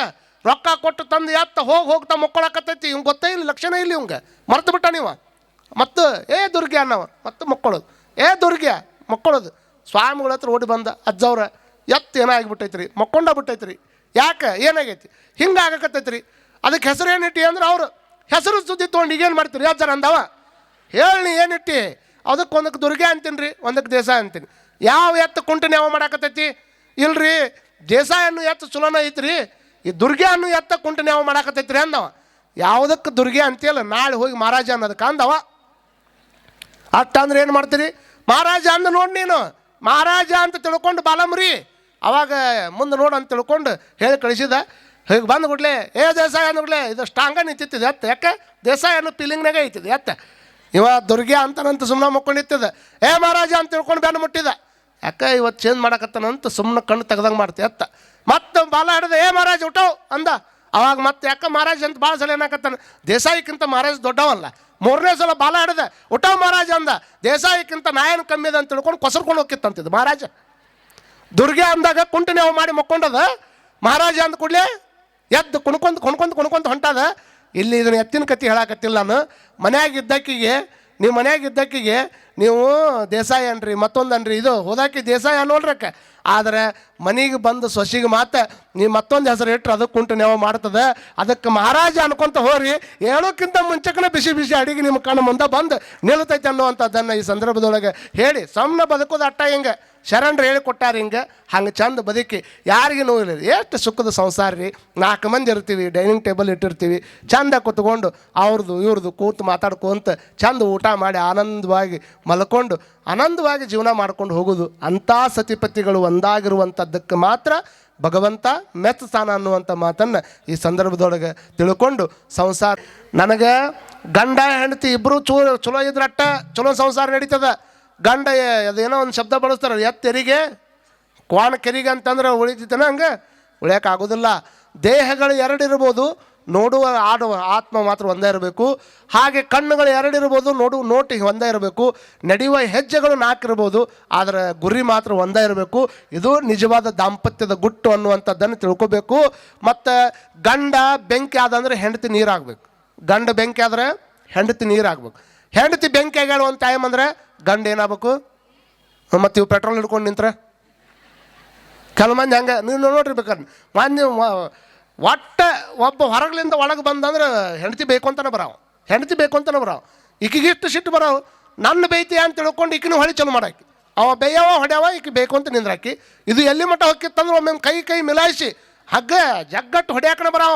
ರೊಕ್ಕ ಕೊಟ್ಟು ತಂದು ಎತ್ತ, ಹೋಗಿ ಹೋಗ್ತಾ ಮಕ್ಕೊಳಕತ್ತೈತಿ ಇವ್ ಗೊತ್ತೇ ಇಲ್ಲ, ಲಕ್ಷಣ ಇಲ್ಲ ಇವಂಗೆ ಮರ್ತು ಬಿಟ್ಟ ನೀವ. ಮತ್ತು, ಏ ದುರ್ಗೆ ಅನ್ನವ, ಮತ್ತು ಮಕ್ಕಳೋದು ಏ ದುರ್ಗೆ ಮಕ್ಕಳದು ಸ್ವಾಮಿಗಳ ಹತ್ರ ಓಡಿ ಬಂದ, ಅಜ್ಜವ್ರ, ಎತ್ತು ಏನೋ ರೀ ಮಕ್ಕೊಂಡ ಬಿಟ್ಟೈತ್ರಿ. ಯಾಕೆ? ಏನಾಗೈತಿ? ಹಿಂಗೆ ಆಗಕತ್ತೈತ್ರಿ ಅದಕ್ಕೆ ಹೆಸರು ಏನಿಟ್ಟಿ ಅಂದ್ರೆ ಅವರು ಹೆಸರು ಸುದ್ದಿ ತೊಗೊಂಡು ಈಗೇನು ಮಾಡ್ತೀರಿ? ಅಜ್ಜರ ಅಂದವ ಹೇಳಿ ಏನಿಟ್ಟಿ? ಅದಕ್ಕೆ ಒಂದಕ್ಕೆ ದುರ್ಗೆ ಅಂತೀನಿ ರೀ, ಒಂದಕ್ಕೆ ದೇಶ ಅಂತೀನಿ. ಯಾವ ಎತ್ತು ಕುಂಟು ಯಾವ ಮಾಡಾಕತ್ತೈತಿ? ಇಲ್ರಿ, ದೇಸಾಯ ಅನ್ನೋ ಎತ್ತು ಚಲೋನ ಐತ್ರಿ, ಈ ದುರ್ಗೆ ಅನ್ನು ಎತ್ತ ಕುಂಟು ಯಾವ ಮಾಡಾಕತ್ತೈತ್ರಿ ಅಂದವ. ಯಾವುದಕ್ಕೆ ದುರ್ಗೆ ಅಂತೇಳ ನಾಳೆ ಹೋಗಿ ಮಹಾರಾಜ ಅನ್ನೋದಕ್ಕೆ ಅಂದವ. ಅಟ್ಟ ಅಂದ್ರೆ ಏನು ಮಾಡ್ತೀರಿ? ಮಹಾರಾಜ ಅಂದ ನೋಡಿ ನೀನು. ಮಹಾರಾಜ ಅಂತ ತಿಳ್ಕೊಂಡು ಬಾಲಮ್ರಿ, ಅವಾಗ ಮುಂದೆ ನೋಡು ಅಂತ ತಿಳ್ಕೊಂಡು ಹೇಳಿ ಕಳಿಸಿದ. ಹೀಗೆ ಬಂದು ಕೂಡಲೇ, ಏ ದೇಸಾಯ ಅಂದ್ಬಿಡ್ಲೆ ಇದು ಸ್ಟ್ರಾಂಗ ನಿಂತಿತ್ತಿದೆ ಎತ್ತ, ಯಾಕೆ? ದೇಸಾಯ ಅನ್ನೋ ಫೀಲಿಂಗ್ನಾಗೆ ಐತಿದೆ ಎತ್ತ. ಇವ ದುರ್ಗೆ ಅಂತನಂತ ಸುಮ್ಮನೆ ಮಕ್ಕೊಂಡಿತ್ತದ ಏ ಮಹಾರಾಜ ಅಂತ ತಿಳ್ಕೊಂಡು ಬೆನ್ನು ಮುಟ್ಟಿದ. ಯಾಕೆ ಇವತ್ತು ಚೇಂಜ್ ಮಾಡಕತ್ತನಂತ ಸುಮ್ಮನೆ ಕಣ್ಣು ತೆಗ್ದಂಗೆ ಮಾಡ್ತಿ ಅತ್ತ. ಮತ್ತೆ ಬಾಲ ಹಿಡ್ದ, ಏ ಮಹಾರಾಜ್ ಊಟವು ಅಂದ. ಅವಾಗ ಮತ್ತೆ ಯಾಕೆ ಮಹಾರಾಜ್ ಅಂತ ಭಾಳ ಸಲ ಏನಾಕತ್ತಾನ. ದೇಸಾಯಿಕ್ಕಿಂತ ಮಹಾರಾಜ್ ದೊಡ್ಡವಲ್ಲ. ಮೂರನೇ ಸಲ ಬಾಲ ಹಿಡ್ದ ಉಟವು ಮಹಾರಾಜ, ಅಂದ. ದೇಸಾಯಿಕ್ಕಿಂತ ನಾಯನ್ ಕಮ್ಮಿ ಅದ ಅಂತ ತಿಳ್ಕೊಂಡು ಕೊಸರ್ಕೊಂಡು ಹೋಗಿತ್ತಂತಿದ್ದು ಮಹಾರಾಜ. ದುರ್ಗೆ ಅಂದಾಗ ಕುಂಟು ನಾವು ಮಾಡಿ ಮಕ್ಕೊಂಡದ. ಮಹಾರಾಜ ಅಂದ ಕೂಡಲೇ ಎದ್ದು ಕುಣ್ಕೊಂತ ಕುಣ್ಕೊಂತ ಕುಣ್ಕೊಂತ ಹೊಂಟದ. ಇಲ್ಲಿ ಇದನ್ನು ಎತ್ತಿನ ಕತ್ತಿ ಹೇಳಾಕತ್ತಿಲ್ಲ ನಾನು. ಮನ್ಯಾಗ ಇದ್ದಕ್ಕಿಗೆ ನೀವು ಮನ್ಯಾಗ ಇದ್ದಕ್ಕಿಗೆ ನೀವು ದೇಸಾಯ ಅನ್ರಿ, ಮತ್ತೊಂದು ಅನ್ರಿ. ಇದು ಹೋದಾಕಿ ದೇಸಾಯ ನೋಡ್ರಕ್ಕ ಆದರೆ ಮನೆಗೆ ಬಂದು ಸೊಸಿಗೆ ಮಾತ್ರ ನೀವು ಮತ್ತೊಂದು ಹೆಸರು ಇಟ್ಟರೆ ಅದಕ್ಕೆ ಕುಂಟು ನೀವು ಮಾಡ್ತದೆ. ಅದಕ್ಕೆ ಮಹಾರಾಜ ಅನ್ಕೊಂತ ಹೋರಿ, ಹೇಳೋಕ್ಕಿಂತ ಮುಂಚೆಕನ ಬಿಸಿ ಬಿಸಿ ಅಡಿಗೆ ನಿಮ್ಮ ಕಣ್ಣು ಮುಂದೆ ಬಂದು ನಿಲ್ತೈತೆ ಅನ್ನುವಂಥದ್ದನ್ನು ಈ ಸಂದರ್ಭದೊಳಗೆ ಹೇಳಿ. ಸಣ್ಣ ಬದುಕೋದು ಅಟ್ಟ ಹಿಂಗೆ. ಶರಣರು ಹೇಳಿ ಕೊಟ್ಟಾರ ಹಿಂಗೆ, ಹಂಗೆ ಚಂದ ಬದುಕಿ. ಯಾರಿಗೆ ಇಲ್ಲ ಎಷ್ಟು ಸುಖದ ಸಂಸಾರ ರೀ. ನಾಲ್ಕು ಮಂದಿ ಇರ್ತೀವಿ ಡೈನಿಂಗ್ ಟೇಬಲ್ ಇಟ್ಟಿರ್ತೀವಿ. ಚಂದ ಕೂತ್ಕೊಂಡು ಅವ್ರದ್ದು, ಇವ್ರದ್ದು ಕೂತು ಮಾತಾಡ್ಕೊಂತ ಚಂದ ಊಟ ಮಾಡಿ ಆನಂದವಾಗಿ ಮಲ್ಕೊಂಡು, ಆನಂದವಾಗಿ ಜೀವನ ಮಾಡ್ಕೊಂಡು ಹೋಗೋದು. ಅಂಥ ಸತಿಪತಿಗಳು ಒಂದಾಗಿರುವಂಥದ್ದಕ್ಕೆ ಮಾತ್ರ ಭಗವಂತ ಮೆಚ್ಚತಾನ ಅನ್ನುವಂಥ ಮಾತನ್ನು ಈ ಸಂದರ್ಭದೊಳಗೆ ತಿಳ್ಕೊಂಡು ಸಂಸಾರ. ನನಗೆ ಗಂಡ, ಹೆಂಡತಿ ಇಬ್ಬರು ಚೂ, ಚಲೋ ಇದ್ರಟ್ಟ, ಚಲೋ ಸಂಸಾರ ನಡೀತದ. ಗಂಡ ಅದೇನೋ ಒಂದು ಶಬ್ದ ಬಳಸ್ತಾರೆ ಎತ್ತೆರಿಗೆ ಕ್ವಾಣ ಕೆರಿಗೆ ಅಂತಂದ್ರೆ ಉಳಿತಿತ್ತನ ಹಂಗೆ? ಉಳಿಯೋಕ್ಕಾಗೋದಿಲ್ಲ. ದೇಹಗಳು ಎರಡಿರ್ಬೋದು ನೋಡುವ ಆಡುವ ಆತ್ಮ ಮಾತ್ರ ಒಂದೇ ಇರಬೇಕು. ಹಾಗೆ ಕಣ್ಣುಗಳು ಎರಡು ಇರ್ಬೋದು ನೋಡು, ನೋಟಿ ಒಂದೇ ಇರಬೇಕು. ನಡೆಯುವ ಹೆಜ್ಜೆಗಳು ನಾಲ್ಕು ಇರ್ಬೋದು ಆದರೆ ಗುರಿ ಮಾತ್ರ ಒಂದೇ ಇರಬೇಕು. ಇದು ನಿಜವಾದ ದಾಂಪತ್ಯದ ಗುಟ್ಟು ಅನ್ನುವಂಥದ್ದನ್ನು ತಿಳ್ಕೊಬೇಕು. ಮತ್ತು ಗಂಡ ಬೆಂಕಿ ಆದಂದರೆ ಹೆಂಡತಿ ನೀರಾಗಬೇಕು. ಗಂಡ ಬೆಂಕಿ ಆದ್ರೆ ಹೆಂಡತಿ ನೀರಾಗಬೇಕು. ಹೆಂಡತಿ ಬೆಂಕಿ ಆಗ್ಯಾಳು ಒಂದು ಟೈಮ್ ಅಂದರೆ ಗಂಡ ಏನಾಗಬೇಕು? ಮತ್ತು ಇವು ಪೆಟ್ರೋಲ್ ಹಿಡ್ಕೊಂಡು ನಿಂತ್ರೆ? ಕೆಲವು ಮಂದಿ ಹಂಗೆ, ನೀವು ನೋಡ್ರಿ ಬೇಕಾದ್ರೆ ಮಂದಿ ಒಟ್ಟೆ ಒಬ್ಬ ಹೊರಗ್ಲಿಂದ ಒಳಗೆ ಬಂದಂದ್ರೆ ಹೆಂಡತಿ ಬೇಕು ಅಂತಾನೆ ಬರಾವ. ಹೆಂಡತಿ ಬೇಕು ಅಂತಾನೆ ಬರಾವ. ಈಕಿಗೆ ಇಷ್ಟು ಸಿಟ್ಟು ಬರಾವು. ನನ್ನ ಬೈತಿ ಅಂತ ತಿಳ್ಕೊಂಡು ಈಕಿನೂ ಹೊಳಿ ಚಲೋ ಮಾಡಾಕಿ. ಅವ ಬೇಯವ, ಹೊಡ್ಯಾವ, ಈಕಿ ಬೇಕು ಅಂತ ನಿಂದ್ರಾಕಿ. ಇದು ಎಲ್ಲಿ ಮಟ್ಟ ಹೋಗಿತ್ತಂದ್ರೆ ಒಮ್ಮೆ ಕೈ ಕೈ ಮಿಲಾಯಿಸಿ ಹಗ್ಗ ಜಗ್ಗಟ್ಟು ಹೊಡ್ಯಾಕನ ಬರಾವ.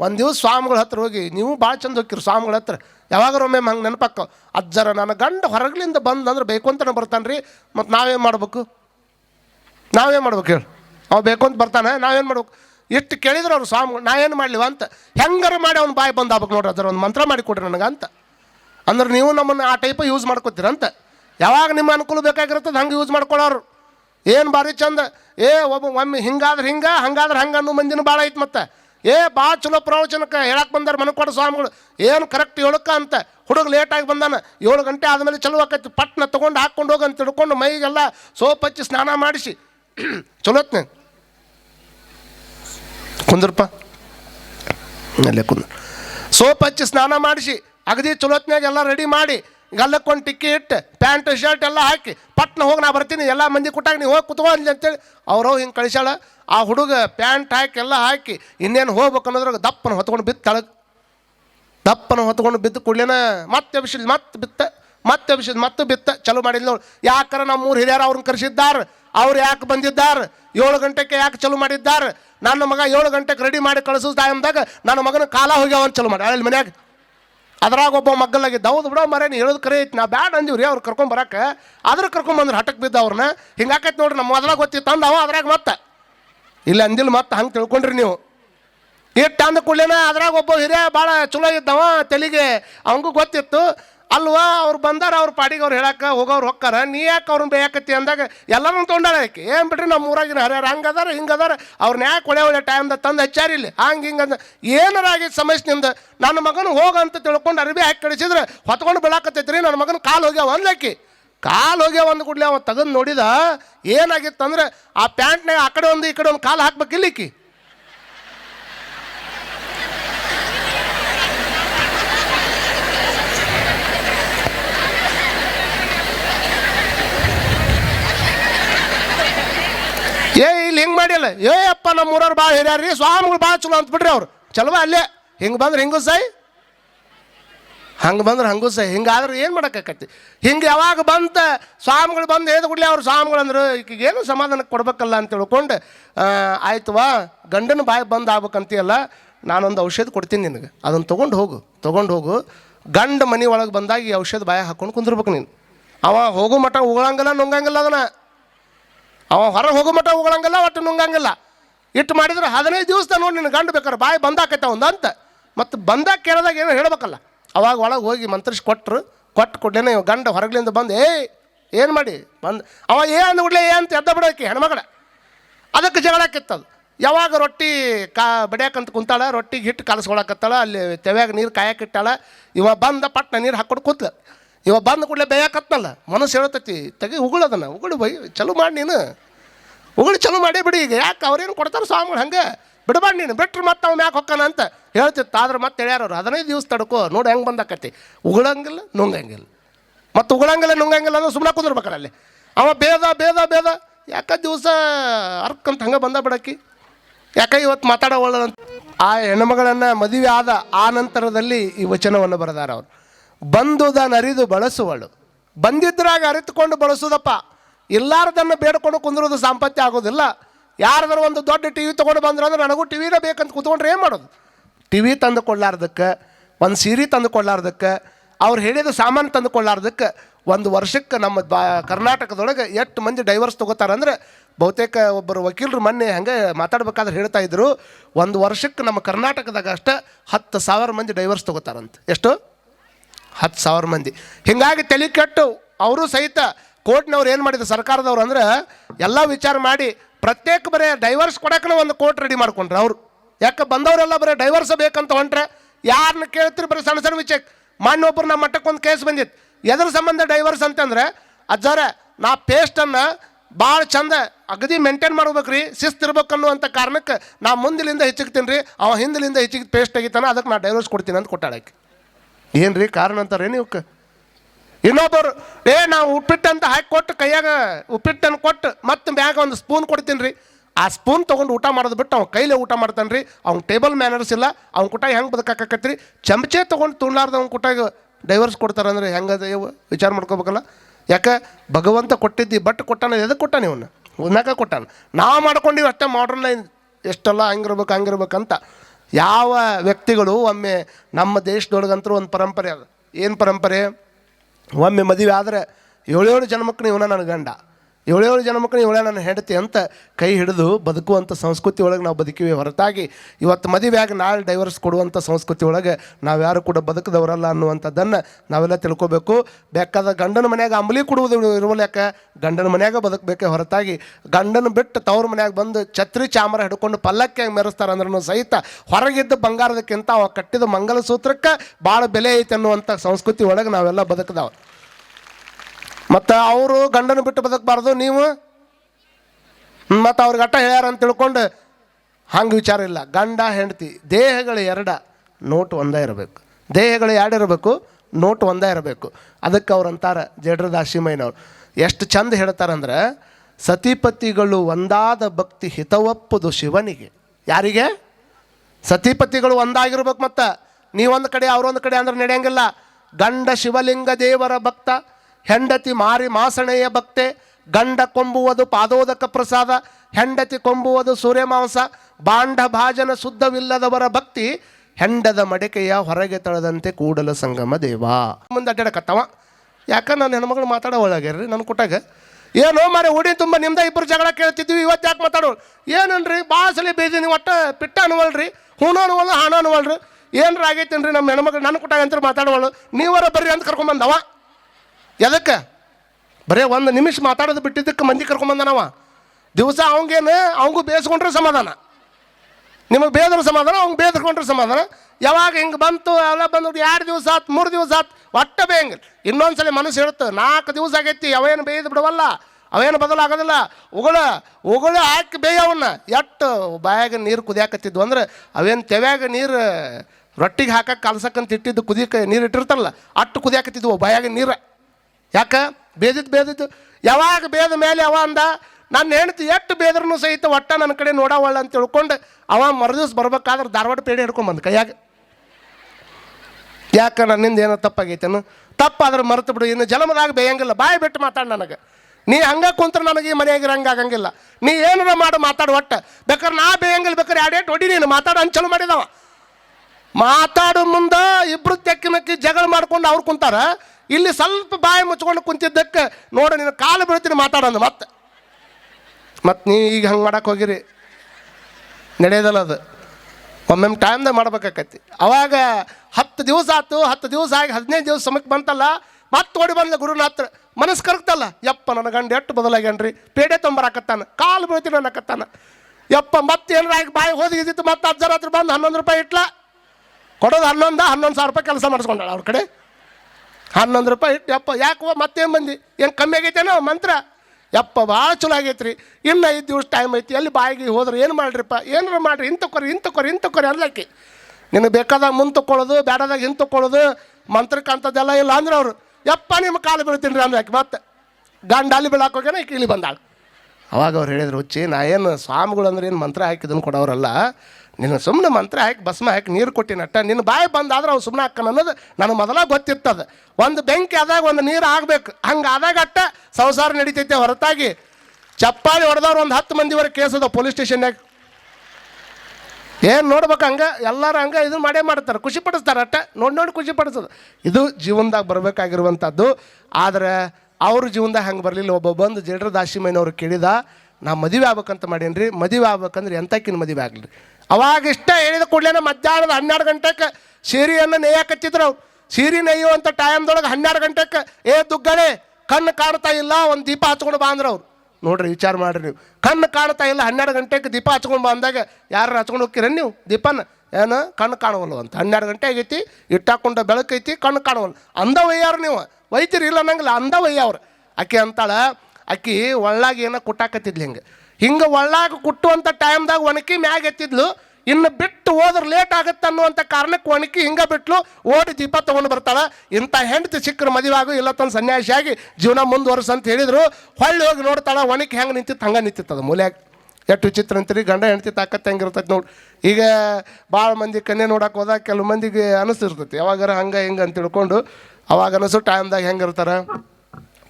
ಒಂದು ದಿವಸ ಸ್ವಾಮಿಗಳ ಹತ್ರ ಹೋಗಿ, ನೀವು ಭಾಳ ಚಂದ ಹೋಗಿರಿ ಸ್ವಾಮಿಗಳ ಹತ್ರ. ಯಾವಾಗಾರ ಒಮ್ಮೆ ಹಂಗೆ ನೆನಪಕ್ಕ ಅಜ್ಜರ ನನ್ನ ಗಂಡ ಹೊರಗ್ಲಿಂದ ಬಂದಂದ್ರೆ ಬೇಕು ಅಂತಾನೆ ಬರ್ತಾನೆ ರೀ ಮತ್ತು ನಾವೇನು ಮಾಡ್ಬೇಕು? ನಾವೇನು ಮಾಡ್ಬೇಕು ಹೇಳಿ? ಅವ ಬೇಕು ಅಂತ ಬರ್ತಾನೆ ನಾವೇನು ಮಾಡ್ಬೇಕು? ಎಷ್ಟು ಕೇಳಿದ್ರು ಅವ್ರು ಸ್ವಾಮಿ, ನಾ ಏನು ಮಾಡಲಿವ ಅಂತ. ಹೆಂಗಾರ ಮಾಡಿ ಅವ್ನು ಬಾಯಿ ಬಂದು ಆಗ್ಬೇಕು ನೋಡ್ರಿ ಅದರ ಒಂದು ಮಂತ್ರ ಮಾಡಿ ಕೊಡ್ರಿ ನನಗೆ ಅಂತ. ಅಂದ್ರೆ ನೀವು ನಮ್ಮನ್ನು ಆ ಟೈಪ್ ಯೂಸ್ ಮಾಡ್ಕೊತೀರಂತ ಯಾವಾಗ ನಿಮ್ಮ ಅನುಕೂಲ ಬೇಕಾಗಿರ್ತದೆ ಹಂಗೆ ಯೂಸ್ ಮಾಡ್ಕೊಳ್ಳೋರು ಏನು ಭಾರಿ ಚಂದ, ಏ ಒಬ್ಬ ಒಮ್ಮೆ ಹಿಂಗಾದ್ರೆ ಹಿಂಗೆ, ಹಂಗಾದ್ರೆ ಹಂಗೆ ಅನ್ನೋ ಮಂದಿನೂ ಭಾಳ ಐತೆ ಮತ್ತೆ. ಏ ಭಾಳ ಚಲೋ ಪ್ರವಚನಕ್ಕೆ ಹೇಳಕ್ಕೆ ಬಂದಾರೆ ಮನೆ ಕೊಡೋ ಸ್ವಾಮಿಗಳು. ಏನು ಕರೆಕ್ಟ್ ಹೇಳಕ್ಕ ಅಂತ. ಹುಡುಗ ಲೇಟಾಗಿ ಬಂದಾನ. ಏಳು ಗಂಟೆ ಆದಮೇಲೆ ಚಲೋ ಆಕೈತಿ. ಪಟ್ನ ತೊಗೊಂಡು ಹಾಕ್ಕೊಂಡು ಹೋಗಂತ ತಿಳ್ಕೊಂಡು ಮೈಗೆಲ್ಲ ಸೋಪ್ ಹಚ್ಚಿ ಸ್ನಾನ ಮಾಡಿಸಿ. ಚಲೋತ್ನೆ ಕುಂದ್ರಪ್ಪ. ಅಲ್ಲೇ ಕುಂದ್ರ. ಸೋಪ್ ಹಚ್ಚಿ ಸ್ನಾನ ಮಾಡಿಸಿ. ಅಗದಿ ಚಲೋತ್ನಾಗ ಎಲ್ಲ ರೆಡಿ ಮಾಡಿ. ಗಲ್ಲಕ್ಕೊಂದು ಟಿಕೆಟ್ ಪ್ಯಾಂಟ್ ಶರ್ಟ್ ಎಲ್ಲ ಹಾಕಿ, ಪಟ್ನ ಹೋಗಿ ನಾ ಬರ್ತೀನಿ, ಎಲ್ಲ ಮಂದಿ ಕೊಟ್ಟಾಗ ನೀವು ಹೋಗಿ ಕುತ್ಕೊಂಡ್ಲಿ ಅಂತೇಳಿ. ಅವ್ರು ಹಿಂಗೆ ಕಳಿಸ್ಯಾಳ. ಆ ಹುಡುಗ ಪ್ಯಾಂಟ್ ಹಾಕಿ, ಎಲ್ಲ ಹಾಕಿ, ಇನ್ನೇನು ಹೋಗ್ಬೇಕು ಅನ್ನೋದ್ರಾಗ ದಪ್ಪನ ಹೊತ್ಕೊಂಡು ಬಿತ್ತು ತಳಗ್ ದಪ್ಪನ ಹೊತ್ಕೊಂಡು ಬಿದ್ದು ಕೂಡಲೇನ ಮತ್ತೆ ಎಬ್ಸಿದ್ ಮತ್ತೆ ಬಿತ್ತ, ಮತ್ತೆ ಎಬ್ಸಿದ್ ಮತ್ತೆ ಬಿತ್ತ. ಚಲೋ ಮಾಡಿಲ್ಲ ನೋಡಿ. ನಮ್ಮ ಊರು ಹಿರಿಯರು ಅವ್ರನ್ನ ಕರೆಸಿದ್ದಾರೆ? ಅವ್ರು ಯಾಕೆ ಬಂದಿದ್ದಾರೆ? ಏಳು ಗಂಟೆಗೆ ಯಾಕೆ ಚಲೋ ಮಾಡಿದ್ದಾರೆ? ನನ್ನ ಮಗ ಏಳು ಗಂಟೆಗೆ ರೆಡಿ ಮಾಡಿ ಕಳಿಸೋ ಟೈಮ್ದಾಗ ನನ್ನ ಮಗನ ಕಾಲ ಹೋಗಿ ಅವನು ಚಲೋ ಮಾಡಿ. ಅಲ್ಲಿ ಮನ್ಯಾಗ ಅದ್ರಾಗ ಒಬ್ಬ ಮಗ್ಗಲಾಗಿದ್ದ ಹೌದು ಬಿಡೋ ಮರೆ, ನೀ ಹೇಳೋದು ಕರೆ ಐತಿ, ನಾ ಬ್ಯಾಡ್ ಅಂದಿವ್ರಿ ಅವ್ರು ಕರ್ಕೊಂಡ್ ಬರಕ್ಕೆ ಅದ್ರ ಕರ್ಕೊಂಬಂದ್ರೆ ಹಟಕ್ ಬಿದ್ದ ಅವ್ರನ್ನ ಹಿಂಗಾಕೈತಿ ನೋಡ್ರಿ ನಮ್ಮ ಅದ್ರಾಗ ಗೊತ್ತಿತ್ತು ಅಂದ ಅವ ಅದ್ರಾಗ ಮತ್ತೆ. ಇಲ್ಲ ಅಂದಿಲ್ಲ ಮತ್ತೆ, ಹಂಗೆ ತಿಳ್ಕೊಂಡ್ರಿ ನೀವು. ಇಟ್ಟು ಅಂದ ಕೂಡಲೇನ ಅದ್ರಾಗ ಒಬ್ಬ ಹಿರಿಯ ಭಾಳ ಚಲೋ ಇದ್ದವ, ತೆಲಿಗೆ, ಅವಂಗೂ ಗೊತ್ತಿತ್ತು. ಅಲ್ವಾ, ಅವ್ರು ಬಂದಾರ, ಅವ್ರ ಪಾಡಿಗೆ ಅವ್ರು ಹೇಳಕ್ಕೆ, ಹೋಗೋರು ಹೊಕ್ಕಾರ. ನೀ ಯಾಕೆ ಅವ್ರನ್ನ ಬೇಯಾಕತ್ತಿ ಅಂದಾಗ ಎಲ್ಲರೂ ತೊಗೊಂಡಾರ ಆಕೆ. ಏನು ಬಿಡ್ರಿ, ನಮ್ಮ ಊರಾಗಿನ ಹರ್ಯಾರ ಹಂಗೆ ಅದಾರ ಅವ್ರನ್ನ ಯಾಕೆ ಒಳ್ಳೆ ಒಳ್ಳೆ ಟೈಮ್ದಾಗ ತಂದು ಹಚ್ಚಾರ ಇಲ್ಲಿ? ಹಂಗೆ ಹಿಂಗೆ ಅಂದ. ಏನಾರ ಆಗಿದ್ದು ಸಮಸ್ಯೆನಿಂದ ನನ್ನ ಮಗನ ಹೋಗಂತ ತಿಳ್ಕೊಂಡು ಅರ್ಬಿ ಹಾಕಿ ಕಳಿಸಿದ್ರೆ ಹೊತ್ಕೊಂಡು ಬೀಳಾಕತ್ತೈತ್ರಿ, ನನ್ನ ಮಗನ ಕಾಲು ಹೋಗ್ಯಾವ ಅಂದ್ಲಕ್ಕಿ ಕಾಲು ಹೋಗ್ಯಾವ ಒಂದು ಕೂಡಲೇ ಅವ ತಗದು ನೋಡಿದ ಏನಾಗಿತ್ತು ಅಂದ್ರೆ ಆ ಪ್ಯಾಂಟ್ನಾಗ ಆ ಕಡೆ ಒಂದು, ಈ ಕಡೆ ಒಂದು ಕಾಲು ಹಾಕ್ಬೇಕಿಲ್ಲಿಕ್ಕಿ ಇಲ್ಲಿ ಹಿಂಗೆ ಮಾಡಿಲ್ಲ. ಏ, ಅಪ್ಪ ನಮ್ಮ ಊರವ್ರು ಭಾಳ ರೀ ಸ್ವಾಮಿಗಳು ಭಾಳ ಚಲೋ ಅಂತ ಬಿಡ್ರಿ ಅವ್ರು. ಚಲೋ ಅಲ್ಲೇ. ಹಿಂಗೆ ಬಂದ್ರೆ ಹಿಂಗೂ ಸಾಯಿ ಹಂಗೆ ಬಂದ್ರೆ ಹಂಗೂ ಸಹ ಹಿಂಗಾದ್ರೆ ಏನು ಮಾಡೋಕ್ಕಾಕತಿ ಹಿಂಗೆ ಯಾವಾಗ ಬಂತ ಸ್ವಾಮಿಗಳು ಬಂದು ಹೇಳಿದ ಕೂಡಲೇ ಅವ್ರು ಸ್ವಾಮಿಗಳು ಅಂದ್ರೆ ಈಗ ಏನು ಸಮಾಧಾನ ಕೊಡಬೇಕಲ್ಲ ಅಂತ ತಿಳ್ಕೊಂಡು ಆಯ್ತವಾ ಗಂಡನ ಬಾಯಿ ಬಂದು ಆಗ್ಬೇಕಂತೀಯಲ್ಲ, ನಾನೊಂದು ಔಷಧ ಕೊಡ್ತೀನಿ ನಿನಗೆ. ಅದನ್ನು ತೊಗೊಂಡು ಹೋಗು ತೊಗೊಂಡು ಹೋಗು. ಗಂಡ ಮನೆ ಒಳಗೆ ಬಂದಾಗ ಈ ಔಷಧ ಬಾಯ ಹಾಕೊಂಡು ಕುಂದಿರ್ಬೇಕು ನೀನು. ಅವ ಹೋಗೋ ಮಟ್ಟ ಉಗಳಂಗಿಲ್ಲ, ನುಂಗಂಗಿಲ್ಲ ಅದನ್ನ. ಅವ ಹೊರಗೆ ಹೋಗೋ ಮಟ್ಟ ಉಗಳಂಗಿಲ್ಲ ಒಟ್ಟು ನುಂಗಂಗಿಲ್ಲ. ಇಟ್ಟು ಮಾಡಿದ್ರೆ ಹದಿನೈದು ದಿವಸ ನೋಡಿ ನಿನ್ನ ಗಂಡು ಬೇಕಾರೆ ಬಾಯಿ ಬಂದಾಕೈತೆ ಒಂದು ಅಂತ. ಮತ್ತು ಬಂದಾಗ ಕೇಳಿದಾಗ ಏನೋ ಹೇಳ್ಬೇಕಲ್ಲ. ಅವಾಗ ಒಳಗೆ ಹೋಗಿ ಮಂತ್ರಿಸಿ ಕೊಟ್ಟರು ಕೊಟ್ಟು ಕೊಡ್ಲೇನೆ ಇವ ಗಂಡ ಹೊರಗ್ಲಿಂದ ಬಂದು, ಏಯ್, ಏನು ಮಾಡಿ? ಬಂದು, ಅವ ಏ ಅಂದ್ಬಿಡ್ಲೆ ಏ ಅಂತ ಎದ್ದ ಬಿಡೋಕೆ ಹೆಣ್ಮಗಳ. ಅದಕ್ಕೆ ಜಗಳ ಕಿತ್ತದು. ಯಾವಾಗ ರೊಟ್ಟಿ ಕಾ, ಬಡಿಯಾಕಂತ ಕುಂತಾಳ, ರೊಟ್ಟಿಗೆ ಹಿಟ್ಟು ಕಲಸ್ಕೊಳಕತ್ತಾಳ, ಅಲ್ಲಿ ತೆವ್ಯಾಗ ನೀರು ಕಾಯಕ್ಕಿಟ್ಟಾಳೆ ಇವ ಬಂದ ಪಟ್ನ ನೀರು ಹಾಕ್ಕೊಂಡು ಕೂತ್ಲ. ಇವ ಬಂದ ಕೂಡಲೇ ಬೇಯಾಕತ್ನಲ್ಲ ಮನಸ್ಸು ಹೇಳ್ತೈತಿ, ತೆಗಿ ಉಗುಳದನ ಉಗುಳು ಬೈ, ಚಲೋ ಮಾಡಿ ನೀನು. ಉಗುಳು ಚಲೋ ಮಾಡೇ ಬಿಡಿ ಈಗ, ಯಾಕೆ ಅವ್ರೇನು ಕೊಡ್ತಾರೆ ಸ್ವಾಮಿಗಳು ಹಂಗೆ. ಬಿಡಬಾರ್ದು ನೀನು, ಬಿಟ್ರೆ ಮತ್ತೆ ಅವ್ನು ಯಾಕೆ ಹೊಕ್ಕಾನ ಅಂತ ಹೇಳ್ತಿತ್ತು. ಆದ್ರೆ ಮತ್ತೆ ಹೇಳ್ಯಾರವ್ರು, ಹದಿನೈದು ದಿವಸ ತಡ್ಕೋ, ನೋಡಿ ಹೆಂಗೆ ಬಂದಾಕತಿ ಉಗುಳಂಗಿಲ್ಲ, ನುಂಗಂಗಿಲ್ಲ. ಮತ್ತು ಉಗುಳಂಗಿಲ್ಲ, ನುಂಗಂಗಿಲ್ಲ ಅಂದ್ರೆ ಸುಮ್ಮನೆ ಕುಂದಿರ್ಬೇಕಲ್ಲ ಅಲ್ಲಿ. ಅವ ಬೇದ ಬೇದ ಬೇದ. ಯಾಕೆ ದಿವಸ ಅರ್ಕಂತ ಹಂಗೆ ಬಂದ ಬಿಡಕ್ಕಿ ಯಾಕೆ ಇವತ್ತು ಮಾತಾಡೋ ಒಳ್ಳ ಅಂತ. ಆ ಹೆಣ್ಮಗಳನ್ನು ಮದುವೆ ಆದ ಆ ನಂತರದಲ್ಲಿ ಈ ವಚನವನ್ನು ಬರೆದಾರ ಅವರು. ಬಂದುದ ಅರಿದು ಬಳಸುವಳು. ಬಂದಿದ್ರಾಗ ಅರಿತುಕೊಂಡು ಬಳಸೋದಪ್ಪ. ಎಲ್ಲಾರದನ್ನು ಬೇಡ್ಕೊಂಡು ಕುಂದಿರೋದು ಸಾಂಪತ್ಯ ಆಗೋದಿಲ್ಲ. ಯಾರಾದರೂ ಒಂದು ದೊಡ್ಡ ಟಿ ವಿ ತೊಗೊಂಡು ಬಂದ್ರೆ ಅಂದ್ರೆ ನನಗೂ ಟಿ ವಿನೇ ಬೇಕಂತ ಕೂತ್ಕೊಂಡ್ರೆ ಏನು ಮಾಡೋದು? ಟಿ ವಿ ತಂದು ಕೊಡ್ಲಾರ್ದಕ್ಕೆ ಒಂದು ಸೀರೆ ತಂದು ಕೊಡ್ಲಾರ್ದಕ್ಕೆ ಅವ್ರು ಹೇಳಿದ ಸಾಮಾನು ತಂದು ಕೊಡ್ಲಾರ್ದಕ್ಕೆ ಒಂದು ವರ್ಷಕ್ಕೆ ನಮ್ಮ ಬಾ, ಕರ್ನಾಟಕದೊಳಗೆ ಎಷ್ಟು ಮಂದಿ ಡೈವರ್ಸ್ ತೊಗೋತಾರಂದ್ರೆ ಬಹುತೇಕ ಒಬ್ಬರು ವಕೀಲರು ಮೊನ್ನೆ ಹಂಗೆ ಮಾತಾಡ್ಬೇಕಾದ್ರೆ ಹೇಳ್ತಾ ಇದ್ರು, ಒಂದು ವರ್ಷಕ್ಕೆ ನಮ್ಮ ಕರ್ನಾಟಕದಾಗ ಅಷ್ಟೇ ಹತ್ತು ಸಾವಿರ ಮಂದಿ ಡೈವರ್ಸ್ ತೊಗೋತಾರಂತೆ. ಎಷ್ಟು? ಹತ್ತು ಸಾವಿರ ಮಂದಿ. ಹಿಂಗಾಗಿ ತಲೆ ಕೆಟ್ಟು ಅವರು ಸಹಿತ ಕೋರ್ಟ್ನವ್ರು ಏನು ಮಾಡಿದ್ರು ಸರ್ಕಾರದವ್ರು ಅಂದ್ರೆ ಎಲ್ಲ ವಿಚಾರ ಮಾಡಿ ಪ್ರತ್ಯೇಕ ಬರೀ ಡೈವರ್ಸ್ ಕೊಡಕ್ಕೆ ಒಂದು ಕೋರ್ಟ್ ರೆಡಿ ಮಾಡ್ಕೊಂಡ್ರೆ ಅವರು. ಯಾಕೆ ಬಂದವರೆಲ್ಲ ಬರೀ ಡೈವರ್ಸ್ ಬೇಕಂತ ಹೊಂಟ್ರೆ ಯಾರನ್ನ ಕೇಳ್ತೀರಿ ಬರೀ ಸಣ್ಣ ಸಣ್ಣ ವಿಚಾರ. ಮಾಡಿ ಒಬ್ಬರು ನಮ್ಮ ಮಟ್ಟಕ್ಕೆ ಒಂದು ಕೇಸ್ ಬಂದಿತ್ತು. ಎದ್ರ ಸಂಬಂಧ ಡೈವರ್ಸ್ ಅಂತಂದ್ರೆ, ಅಜ್ಜಾರ, ನಾ ಪೇಸ್ಟನ್ನು ಭಾಳ ಚಂದ ಅಗದಿ ಮೇಂಟೈನ್ ಮಾಡ್ಬೇಕ್ರಿ, ಶಿಸ್ತು ಇರ್ಬೇಕು ಅನ್ನುವಂಥ ಕಾರಣಕ್ಕೆ ನಾ ಮುಂದಿಲಿಂದ ಹೆಚ್ಚಿಗ್ತೀನಿ ರೀ, ಅವ ಹಿಂದಿಲಿಂದ ಹೆಚ್ಚಿಗೆ ಪೇಸ್ಟ್ ತೆಗಿತಾನ, ಅದಕ್ಕೆ ನಾ ಡೈವರ್ಸ್ ಕೊಡ್ತೀನಿ ಅಂತ ಕೊಟ್ಟಾಳಕ್ಕೆ ಏನ್ರಿ ಕಾರಣ ಅಂತಾರೆ ನೀವು ಇನ್ನೊಬ್ಬರು, ಏ, ನಾವು ಉಪ್ಪಿಟ್ಟು ಅಂತ ಹಾಕಿ ಕೊಟ್ಟು ಕೈಯಾಗ ಉಪ್ಪಿಟ್ಟನ್ನು ಕೊಟ್ಟು ಮತ್ತೆ ಮ್ಯಾಗ ಒಂದು ಸ್ಪೂನ್ ಕೊಡ್ತೀನಿ ರೀ. ಆ ಸ್ಪೂನ್ ತೊಗೊಂಡು ಊಟ ಮಾಡೋದು ಬಿಟ್ಟು ಅವ್ನು ಕೈಲೇ ಊಟ ಮಾಡ್ತಾನೆ ರೀ. ಅವ್ನ ಟೇಬಲ್ ಮ್ಯಾನರ್ಸ್ ಇಲ್ಲ. ಅವ್ನ ಕುಟ ಹೆಂಗೆ ಬದುಕಾಕತ್ರಿ ಚಮಚೆ ತೊಗೊಂಡು ತುಳ್ಳಾರ್ದ ಅವ್ನ ಕುಟಾಗ ಡೈವರ್ಸ್ ಕೊಡ್ತಾರಂದ್ರೆ ಹೆಂಗದ ವಿಚಾರ ಮಾಡ್ಕೋಬೇಕಲ್ಲ? ಯಾಕೆ? ಭಗವಂತ ಕೊಟ್ಟಿದ್ದಿ ಬಟ್ ಕೊಟ್ಟಾನ ಎದಕ್ಕೆ ಕೊಟ್ಟಾನ ಇವನ್ನ ಉನ್ನಾಕ ಕೊಟ್ಟಾನ? ನಾವು ಮಾಡ್ಕೊಂಡಿವಿ ಅಷ್ಟೇ ಮಾಡ್ರನ್ನ ಎಷ್ಟೆಲ್ಲ ಹಂಗಿರ್ಬೇಕು ಹಂಗಿರ್ಬೇಕಂತ ಯಾವ ವ್ಯಕ್ತಿಗಳು ಒಮ್ಮೆ ನಮ್ಮ ದೇಶದೊಳಗಂತರೂ ಒಂದು ಪರಂಪರೆ ಅದು. ಏನು ಪರಂಪರೆ? ಒಮ್ಮೆ ಮದುವೆ ಆದರೆ ಏಳೇಳು ಜನ್ಮಕ್ಕೆ ಇವನ ನನ್ನ ಗಂಡ. ಏಳೇಳು ಮಕ್ಕಳು ಇವಳೆ ನನ್ನ ಹೆಂಡತಿ ಅಂತ ಕೈ ಹಿಡಿದು ಬದುಕುವಂಥ ಸಂಸ್ಕೃತಿ ಒಳಗೆ ನಾವು ಬದುಕಿವಿ. ಹೊರತಾಗಿ ಇವತ್ತು ಮದುವೆಯಾಗಿ ನಾಳೆ ಡೈವರ್ಸ್ ಕೊಡುವಂಥ ಸಂಸ್ಕೃತಿ ಒಳಗೆ ನಾವ್ಯಾರು ಕೂಡ ಬದುಕದವರಲ್ಲ ಅನ್ನುವಂಥದ್ದನ್ನು ನಾವೆಲ್ಲ ತಿಳ್ಕೊಬೇಕು. ಬೇಕಾದ ಗಂಡನ ಮನೆಯಾಗ ಅಂಬಲಿ ಕೊಡುವುದು ಇರುವಲ್ಯಾಕ ಗಂಡನ ಮನೆಯಾಗ ಬದುಕಬೇಕೆ ಹೊರತಾಗಿ ಗಂಡನ ಬಿಟ್ಟು ತವ್ರ ಮನೆಯಾಗ ಬಂದು ಛತ್ರಿ ಚಾಮರ ಹಿಡ್ಕೊಂಡು ಪಲ್ಲಕ್ಕೆ ಮೆರೆಸ್ತಾರೆ ಅಂದ್ರೂ ಸಹಿತ ಹೊರಗಿದ್ದ ಬಂಗಾರದಕ್ಕಿಂತ ಅವ ಕಟ್ಟಿದ ಮಂಗಲಸೂತ್ರಕ್ಕೆ ಭಾಳ ಬೆಲೆ ಐತೆ ಅನ್ನುವಂಥ ಸಂಸ್ಕೃತಿ ಒಳಗೆ ನಾವೆಲ್ಲ ಬದುಕದಾವ. ಮತ್ತು ಅವರು ಗಂಡನ ಬಿಟ್ಟು ಬದುಕಬಾರ್ದು, ನೀವು? ಮತ್ತು ಅವ್ರಿಗೆ ಅಟ್ಟ ಹೇಳ್ಯಾರ ಅಂತ ತಿಳ್ಕೊಂಡು ಹಂಗೆ ವಿಚಾರ ಇಲ್ಲ. ಗಂಡ, ಹೆಂಡತಿ, ದೇಹಗಳು ಎರಡ, ನೋಟ್ ಒಂದೇ ಇರಬೇಕು. ದೇಹಗಳು ಎರಡು ಇರಬೇಕು, ನೋಟ್ ಒಂದೇ ಇರಬೇಕು. ಅದಕ್ಕೆ ಅವ್ರು ಅಂತಾರೆ ಜಡ್ರ ಮೈನವ್ರು ಎಷ್ಟು ಚಂದ ಹೇಳ್ತಾರಂದ್ರೆ, ಸತಿಪತಿಗಳು ಒಂದಾದ ಭಕ್ತಿ ಹಿತವಪ್ಪುದು ಶಿವನಿಗೆ. ಯಾರಿಗೆ? ಸತಿಪತಿಗಳು ಒಂದಾಗಿರ್ಬೇಕು ಮತ್ತು. ನೀವೊಂದು ಕಡೆ, ಅವರೊಂದು ಕಡೆ ಅಂದ್ರೆ ನಡೆಯಂಗಿಲ್ಲ. ಗಂಡ ಶಿವಲಿಂಗ ದೇವರ ಭಕ್ತ ಹೆಂಡತಿ ಮಾರಿ ಮಾಸಣೆಯ ಭಕ್ತೆ, ಗಂಡ ಕೊಂಬುವುದು ಪಾದೋದಕ ಪ್ರಸಾದ, ಹೆಂಡತಿ ಕೊಂಬುವುದು ಸೂರ್ಯಮಾಂಸ ಬಾಂಡ ಭಾಜನ ಶುದ್ಧವಿಲ್ಲದವರ ಭಕ್ತಿ, ಹೆಂಡದ ಮಡಿಕೆಯ ಹೊರಗೆ ತಳದಂತೆ ಕೂಡಲ ಸಂಗಮ ದೇವ. ಮುಂದೆ ಅಡ್ಡಾಡಕತ್ತವ. ಯಾಕ ನನ್ನ ಹೆಣ್ಮಗಳು ಮಾತಾಡೋ ಒಳಗ್ಯಾರ್ರಿ ನನ್ನ ಕುಟಾಗ? ಏನೋ ಮಾರಿ ಉಡಿ ತುಂಬ ನಿಮ್ದ ಇಬ್ಬರು ಜಗಳ ಕೇಳ್ತಿದ್ವಿ, ಇವತ್ತು ಯಾಕೆ ಮಾತಾಡೋ ಏನನ್ರಿ ಭಾಳ ಬೀಜ ನೀವು ಒಟ್ಟ ಪಿಟ್ಟ ಅನ್ವಲ್ರಿ, ಹೂಣ ಅನ್ವಲ್ಲ ಹಣ ಅನ್ವಲ್ರಿ? ಏನ್ರ ಆಗೈತೇನ್ರಿ ನಮ್ಮ ಹೆಣ್ಮಗಳು ನನ್ನ ಕುಟಾಗ ಅಂತ ಮಾತಾಡೋಳು? ನೀವರ ಬರ್ರಿ ಅಂತ ಕರ್ಕೊಂಬಂದವ. ಎದಕ್ಕೆ? ಬರೇ ಒಂದು ನಿಮಿಷ ಮಾತಾಡೋದು ಬಿಟ್ಟಿದ್ದಕ್ಕೆ ಮಂದಿ ಕರ್ಕೊಂಬಂದನವ ದಿವಸ ಅವಂಗೇನು? ಅವಂಗೂ ಬೇಯಿಸ್ಕೊಂಡ್ರೆ ಸಮಾಧಾನ. ನಿಮಗೆ ಬೇದ್ರ ಸಮಾಧಾನ ಅವ್ನು ಬೇದ್ಕೊಂಡ್ರೆ ಸಮಾಧಾನ. ಯಾವಾಗ ಹಿಂಗೆ ಬಂತು ಎಲ್ಲ ಬಂದು ಎರಡು ದಿವಸ ಆತು, ಮೂರು ದಿವಸ ಆತು, ಒಟ್ಟ ಬೇಂಗ. ಇನ್ನೊಂದ್ಸಲ ಮನಸ್ಸು ಹೇಳುತ್ತೆ ನಾಲ್ಕು ದಿವಸ ಆಗೈತಿ ಅವೇನು ಬೇಯ್ದು ಬಿಡವಲ್ಲ ಅವೇನು ಬದಲಾಗೋದಿಲ್ಲ. ಉಗುಳ, ಉಗುಳು ಹಾಕಿ ಬೇಯವನ್ನ ಎಟ್ಟು ಬಾಯಾಗ ನೀರು ಕುದಿಯಾಕತ್ತಿದ್ವು ಅಂದ್ರೆ, ಅವೇನು ತೆವ್ಯಾಗ ನೀರು ರೊಟ್ಟಿಗೆ ಹಾಕಕ್ಕೆ ಕಲ್ಸಕ್ಕಂತ ಇಟ್ಟಿದ್ದು ಕುದಿಯಕ್ಕೆ ನೀರು ಇಟ್ಟಿರ್ತಾರಲ್ಲ, ಅಟ್ಟು ಕುದಿಯಾಕತ್ತಿದ್ವು, ಬಾಯಾಗ ನೀರು. ಯಾಕೆ? ಬೇದಿದ್ದು ಬೇದಿದ್ದು. ಯಾವಾಗ ಬೇದ ಮೇಲೆ ಅವ ಅಂದ, ನನ್ನ ಹೆಂಡತಿ ಎಷ್ಟು ಬೇದ್ರೂ ಸಹಿತ ಒಟ್ಟ ನನ್ನ ಕಡೆ ನೋಡವಲ್ಲ ಅಂತ ತಿಳ್ಕೊಂಡು ಅವ ಮರುದಿವ್ಸ ಬರ್ಬೇಕಾದ್ರೆ ಧಾರವಾಡ ಪೇಡೆ ಹಿಡ್ಕೊಂಬಂದು ಕೈಯಾಗ. ಯಾಕೆ? ನನ್ನಿಂದ ಏನೋ ತಪ್ಪಾಗೈತೇನು ತಪ್ಪಾದ್ರೆ ಮರೆತು ಬಿಡು. ಇನ್ನು ಜನ್ಮದಾಗ ಬೇಯಂಗಿಲ್ಲ. ಬಾಯಿ ಬಿಟ್ಟು ಮಾತಾಡು ನನಗೆ. ನೀ ಹಂಗೆ ಕುಂತ್ರೆ ನನಗೆ ಈ ಮನೆಯಾಗಿರಂಗೆ ಆಗಂಗಿಲ್ಲ. ನೀ ಏನಾರ ಮಾಡು, ಮಾತಾಡು ಒಟ್ಟು. ಬೇಕಾದ್ರೆ ನಾ ಬೇಯಂಗಿಲ್ಲ. ಬೇಕಾದ್ರೆ ಎರಡೇಟ್ ಹೊಡಿ ನೀನು. ಮಾತಾಡು ಅಂಚಲು ಮಾಡಿದವ. ಮಾತಾಡು ಮುಂದೆ ಇಬ್ರು ತೆಕ್ಕಿ ಮೆಕ್ಕಿ ಜಗಳ ಮಾಡ್ಕೊಂಡು ಅವ್ರು ಕುಂತಾರ. ಇಲ್ಲಿ ಸ್ವಲ್ಪ ಬಾಯಿ ಮುಚ್ಕೊಂಡು ಕುಂತಿದ್ದಕ್ಕೆ ನೋಡು, ನೀನು ಕಾಲು ಬೀಳ್ತೀನಿ ಮಾತಾಡೋದು ಮತ್ತೆ. ಮತ್ತು ನೀ ಈಗ ಹಂಗೆ ಮಾಡಕ್ಕೆ ಹೋಗಿರಿ. ನಡೆಯೋದಲ್ಲ ಅದು. ಒಮ್ಮೊಮ್ಮೆ ಟೈಮ್ದಾಗ ಮಾಡ್ಬೇಕಾಕೈತಿ. ಅವಾಗ ಹತ್ತು ದಿವಸ ಆಯ್ತು, ಹತ್ತು ದಿವಸ ಆಗಿ ಹದಿನೈದು ದಿವಸ ಸಮಯಕ್ಕೆ ಬಂತಲ್ಲ, ಮತ್ತೆ ಓಡಿ ಬಂದ ಗುರುನ ಹತ್ರ ಮನಸ್ಸು ಕರಗ್ತಲ್ಲ, ಯಪ್ಪ, ನನ್ನ ಗಂಡ ಎಟ್ಟು ಬದಲಾಗ್ಯನ್ರಿ? ಪೇಡೆ ತೊಂಬರಾಕತ್ತಾನ, ಕಾಲು ಬೀಳ್ತೀನಿ ಅನ್ನಕತ್ತಾನ. ಯಪ್ಪ, ಮತ್ತೆ ಏನಾರ ಆಗಿ ಬಾಯಿ ಹೋದಿಗಿದ್ದಿತ್ತು ಮತ್ತೆ ಹತ್ತು ಹತ್ರ ಬಂದು ಹನ್ನೊಂದು ರೂಪಾಯಿ ಇಟ್ಲ. ಕೊಡೋದು ಹನ್ನೊಂದು ಹನ್ನೊಂದು ಸಾವಿರ ರೂಪಾಯಿ ಕೆಲಸ ಮಾಡಿಸ್ಕೊಂಡಾಳ ಅವ್ರ ಕಡೆ. ಹನ್ನೊಂದು ರೂಪಾಯಿ ಇಟ್ಟು, ಯಪ್ಪ ಯಾಕೋ ಮತ್ತೇನು ಬಂದು? ಏನು ಕಮ್ಮಿ ಆಗೈತೇನೋ ಮಂತ್ರ? ಯಪ್ಪ, ಭಾಳ ಚಲೋ ಆಗೈತ್ರಿ. ಇನ್ನು ಐದು ದಿವಸ ಟೈಮ್ ಐತಿ, ಎಲ್ಲಿ ಬಾಯಿಗೆ ಹೋದ್ರೆ ಏನು ಮಾಡ್ರಿಪ್ಪ? ಏನಾರ ಮಾಡ್ರಿ ಇಂಥ ಕೊರಿ, ಇಂತ ಕೊರಿ ಇಂತ ಕೊರಿ ಅಲ್ಲಕ್ಕೆ ನಿನಗೆ ಬೇಕಾದಾಗ ಮುಂದೆ ಬೇಡದಾಗ ಹಿಂದೆ ಮಂತ್ರಕ್ಕೆ ಇಲ್ಲ ಅಂದ್ರೆ ಅವರು, ಯಪ್ಪ, ನಿಮ್ಮ ಕಾಲು ಬೀಳ್ತೀನಿ ರೀ ಅಂದ್ರೆ ಮತ್ತೆ. ಗಂಡ ಅಲ್ಲಿ ಬೀಳಾಕ್ ಹೋಗ್ಯಾನ ಇಲ್ಲಿ ಬಂದಾಳ. ಅವಾಗ ಅವ್ರು ಹೇಳಿದ್ರು ಹುಚ್ಚಿ ನಾ ಏನು ಸ್ವಾಮಿಗಳು ಅಂದ್ರೆ ಏನು ಮಂತ್ರ ಹಾಕಿದನ್ನು ಕೊಡೋರಲ್ಲ ನಿನ್ನ ಸುಮ್ಮನೆ ಮಂತ್ರ ಹಾಕಿ, ಭಸ್ಮ ಹಾಕಿ, ನೀರು ಕೊಟ್ಟಿನಟ್ಟ ನಿನ್ನ ಬಾಯಿ ಬಂದಾದ್ರೆ ಅವ್ನು ಸುಮ್ಮನೆ ಹಾಕೋಣ ಅನ್ನೋದು ನನಗೆ ಮೊದಲ ಗೊತ್ತಿರ್ತದೆ ಒಂದು ಬೆಂಕಿ ಆದಾಗ ಒಂದು ನೀರು ಆಗಬೇಕು. ಹಂಗೆ ಆದಾಗ ಅಟ್ಟ ಸಂಸಾರ ನಡೀತೈತೆ ಹೊರತಾಗಿ. ಚಪ್ಪಾಳಿ ಹೊಡೆದವ್ರು ಒಂದು ಹತ್ತು ಮಂದಿವರೆಗೆ ಕೇಸ್ ಅದ ಪೊಲೀಸ್ ಸ್ಟೇಷನ್ಯಾಗ ಏನು ನೋಡ್ಬೇಕು ಹಂಗೆ? ಎಲ್ಲರೂ ಹಂಗೆ ಇದು ಮಾಡೇ ಮಾಡ್ತಾರೆ. ಖುಷಿ ಪಡಿಸ್ತಾರೆ ಅಟ್ಟ. ನೋಡಿ ನೋಡಿ ಖುಷಿ ಪಡಿಸೋದು. ಇದು ಜೀವನದಾಗ ಬರಬೇಕಾಗಿರುವಂಥದ್ದು ಆದರೆ ಅವ್ರ ಜೀವನದಾಗ ಹಂಗೆ ಬರಲಿಲ್ಲ. ಒಬ್ಬ ಬಂದು ಜೇಡ್ರ ದಾಸಿಮಯ್ಯನವ್ರು ಕೇಳಿದ, ನಾ ಮದುವೆ ಆಗ್ಬೇಕಂತ ಮಾಡೀನಿ ರೀ ಮದುವೆ ಆಗ್ಬೇಕಂದ್ರೆ ಎಂತಕ್ಕಿನ ಮದುವೆ ಆಗಲಿ? ಅವಾಗ ಇಷ್ಟ ಹೇಳಿದ ಕೂಡಲೇ ಮಧ್ಯಾಹ್ನದ ಹನ್ನೆರಡು ಗಂಟೆಗೆ ಸೀರೆಯನ್ನು ನೇಯಕತ್ತಿದ್ರು ಅವ್ರು. ಸೀರೆ ನೇಯುವಂಥ ಟೈಮ್ದೊಳಗೆ ಹನ್ನೆರಡು ಗಂಟೆಗೆ ಏ ದುಗ್ಗಡೆ ಕಣ್ಣು ಕಾಣ್ತಾ ಇಲ್ಲ, ಒಂದು ದೀಪ ಹಚ್ಕೊಂಡು ಬಾ ಅಂದ್ರೆ ಅವ್ರು. ನೋಡ್ರಿ, ವಿಚಾರ ಮಾಡ್ರಿ ನೀವು. ಕಣ್ಣು ಕಾಣ್ತಾ ಇಲ್ಲ, ಹನ್ನೆರಡು ಗಂಟೆಗೆ ದೀಪ ಹಚ್ಕೊಂಡು ಬಂದಾಗ ಯಾರು ಹಚ್ಕೊಂಡು ಹೋಗ್ತೀರ ನೀವು? ದೀಪನ. ಏನು? ಕಣ್ಣು ಕಾಣವಲ್ಲ ಅಂತ. ಹನ್ನೆರಡು ಗಂಟೆ ಆಗೈತಿ, ಇಟ್ಟಾಕೊಂಡ ಬೆಳಕೈತಿ ಕಣ್ಣು ಕಾಣವಲ್ಲ ಅಂದ ಒಯ್ಯಾರು ನೀವು. ಒಯ್ತೀರಿ ಇಲ್ಲ ಅನ್ನಂಗಿಲ್ಲ ಅಂದ ಒಯ್ಯವ್ರು ಆಕೆ ಅಂತಾಳೆ, ಆಕೆ ಒಳ್ಳಾಗ ಏನೋ ಕುಟ್ಟಾಕತ್ತಿದ್ಲು ಹಿಂಗೆ. ಹಿಂಗೆ ಒಳ್ಳಾಗ ಕುಟ್ಟುವಂಥ ಟೈಮ್ದಾಗ ಒಣಕಿ ಮ್ಯಾಗ ಎತ್ತಿದ್ಲು, ಇನ್ನು ಬಿಟ್ಟು ಹೋದ್ರೆ ಲೇಟ್ ಆಗುತ್ತೆ ಅನ್ನುವಂಥ ಕಾರಣಕ್ಕೆ ಒಣಕಿ ಹಿಂಗೆ ಬಿಟ್ಲು, ಓಡಿ ದೀಪ ತೊಗೊಂಡು ಬರ್ತಾಳೆ. ಇಂಥ ಹೆಂಡತಿ ಸಿಕ್ಕರು ಮದುವೆಯಾಗು ಇಲ್ಲ ತಂದು ಸನ್ಯಾಸಿಯಾಗಿ ಜೀವನ ಮುಂದುವರ್ಸು ಅಂತ ಹೇಳಿದ್ರು. ಹೊಳ್ಳಿ ಹೋಗಿ ನೋಡ್ತಾಳೆ, ಒಣಕಿ ಹೆಂಗೆ ನಿಂತಿತ್ತು ಹಂಗೆ ನಿಂತಿತ್ತದ ಮೂಲ್ಯಾಗ. ಎಷ್ಟು ವಿಚಿತ್ರ ಅಂತೀರಿ ಗಂಡ ಹೆಂಡತಿ ತಾಕತ್ತೆ ಹೆಂಗಿರ್ತೈತೆ ನೋಡಿ. ಈಗ ಭಾಳ ಮಂದಿ ಕನ್ಯೆ ನೋಡಕ್ಕೆ ಹೋದಾಗ ಕೆಲವು ಮಂದಿಗೆ ಅನಿಸ್ತಿರ್ತೈತಿ ಯಾವಾಗಾರ ಹಂಗೆ ಹಿಂಗೆ ಅಂತ ತಿಳ್ಕೊಂಡು, ಅವಾಗ ಅನಿಸು ಟೈಮ್ದಾಗ ಹೆಂಗಿರ್ತಾರೆ?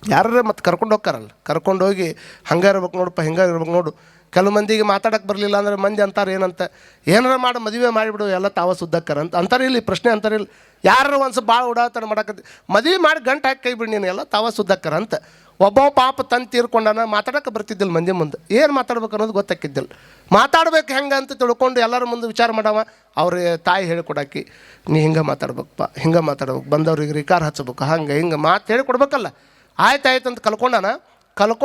ಯಾರು ಮತ್ತೆ ಕರ್ಕೊಂಡು ಹೋಗ್ತಾರಲ್ಲ? ಕರ್ಕೊಂಡು ಹೋಗಿ ಹಂಗೆ ಇರ್ಬೇಕು ನೋಡಪ್ಪ, ಹಿಂಗೆ ಇರ್ಬೇಕು ನೋಡು. ಕೆಲವು ಮಂದಿಗೆ ಮಾತಾಡಕ್ಕೆ ಬರಲಿಲ್ಲ ಅಂದ್ರೆ ಮಂದಿ ಅಂತಾರೆ, ಏನಂತ? ಏನಾರ ಮಾಡಿ, ಮದುವೆ ಮಾಡಿಬಿಡು, ಎಲ್ಲ ತಾವ ಸುದ್ದಕ್ಕಾರ ಅಂತ ಅಂತಾರೆ ಇಲ್ಲಿ, ಪ್ರಶ್ನೆ ಅಂತಾರೆ ಇಲ್ಲಿ. ಯಾರು ಒಂದು ಸ್ವಲ್ಪ ಭಾಳ ಉಡಾತನ ಮಾಡಕತ್ತಿ ಮದುವೆ ಮಾಡಿ ಗಂಟು ಹಾಕಿ ಕೈ ಬಿಡಿ ನೀನು, ಎಲ್ಲ ತಾವ ಸುದ್ದಕ್ಕಾರ ಅಂತ. ಒಬ್ಬ ಪಾಪ ತಂದು ತೀರ್ಕೊಂಡಾನ ಮಾತಾಡಕ್ಕೆ ಬರ್ತಿದ್ದಿಲ್ಲ ಮಂದಿ ಮುಂದೆ. ಏನು ಮಾತಾಡ್ಬೇಕು ಅನ್ನೋದು ಗೊತ್ತಾಕಿದ್ದಿಲ್ಲ. ಮಾತಾಡ್ಬೇಕು ಹೆಂಗೆ ಅಂತ ತಿಳ್ಕೊಂಡು ಎಲ್ಲರ ಮುಂದೆ ವಿಚಾರ ಮಾಡವ, ಅವ್ರ ತಾಯಿ ಹೇಳಿಕೊಡಾಕಿ, ನೀ ಹಿಂಗೆ ಮಾತಾಡ್ಬೇಕಪ್ಪ, ಹಿಂಗೆ ಮಾತಾಡ್ಬೇಕು, ಬಂದವ್ರಿಗೆ ರಿಕಾರ್ ಹಚ್ಬೇಕು, ಹಂಗೆ ಹಿಂಗೆ, ಮಾತು ಹೇಳಿಕೊಡ್ಬೇಕಲ್ಲ. ಆಯ್ತು ಆಯ್ತು ಅಂತ ಕಲ್ಕೊಂಡಾನ? ಕಲ್ಕೊಂಡು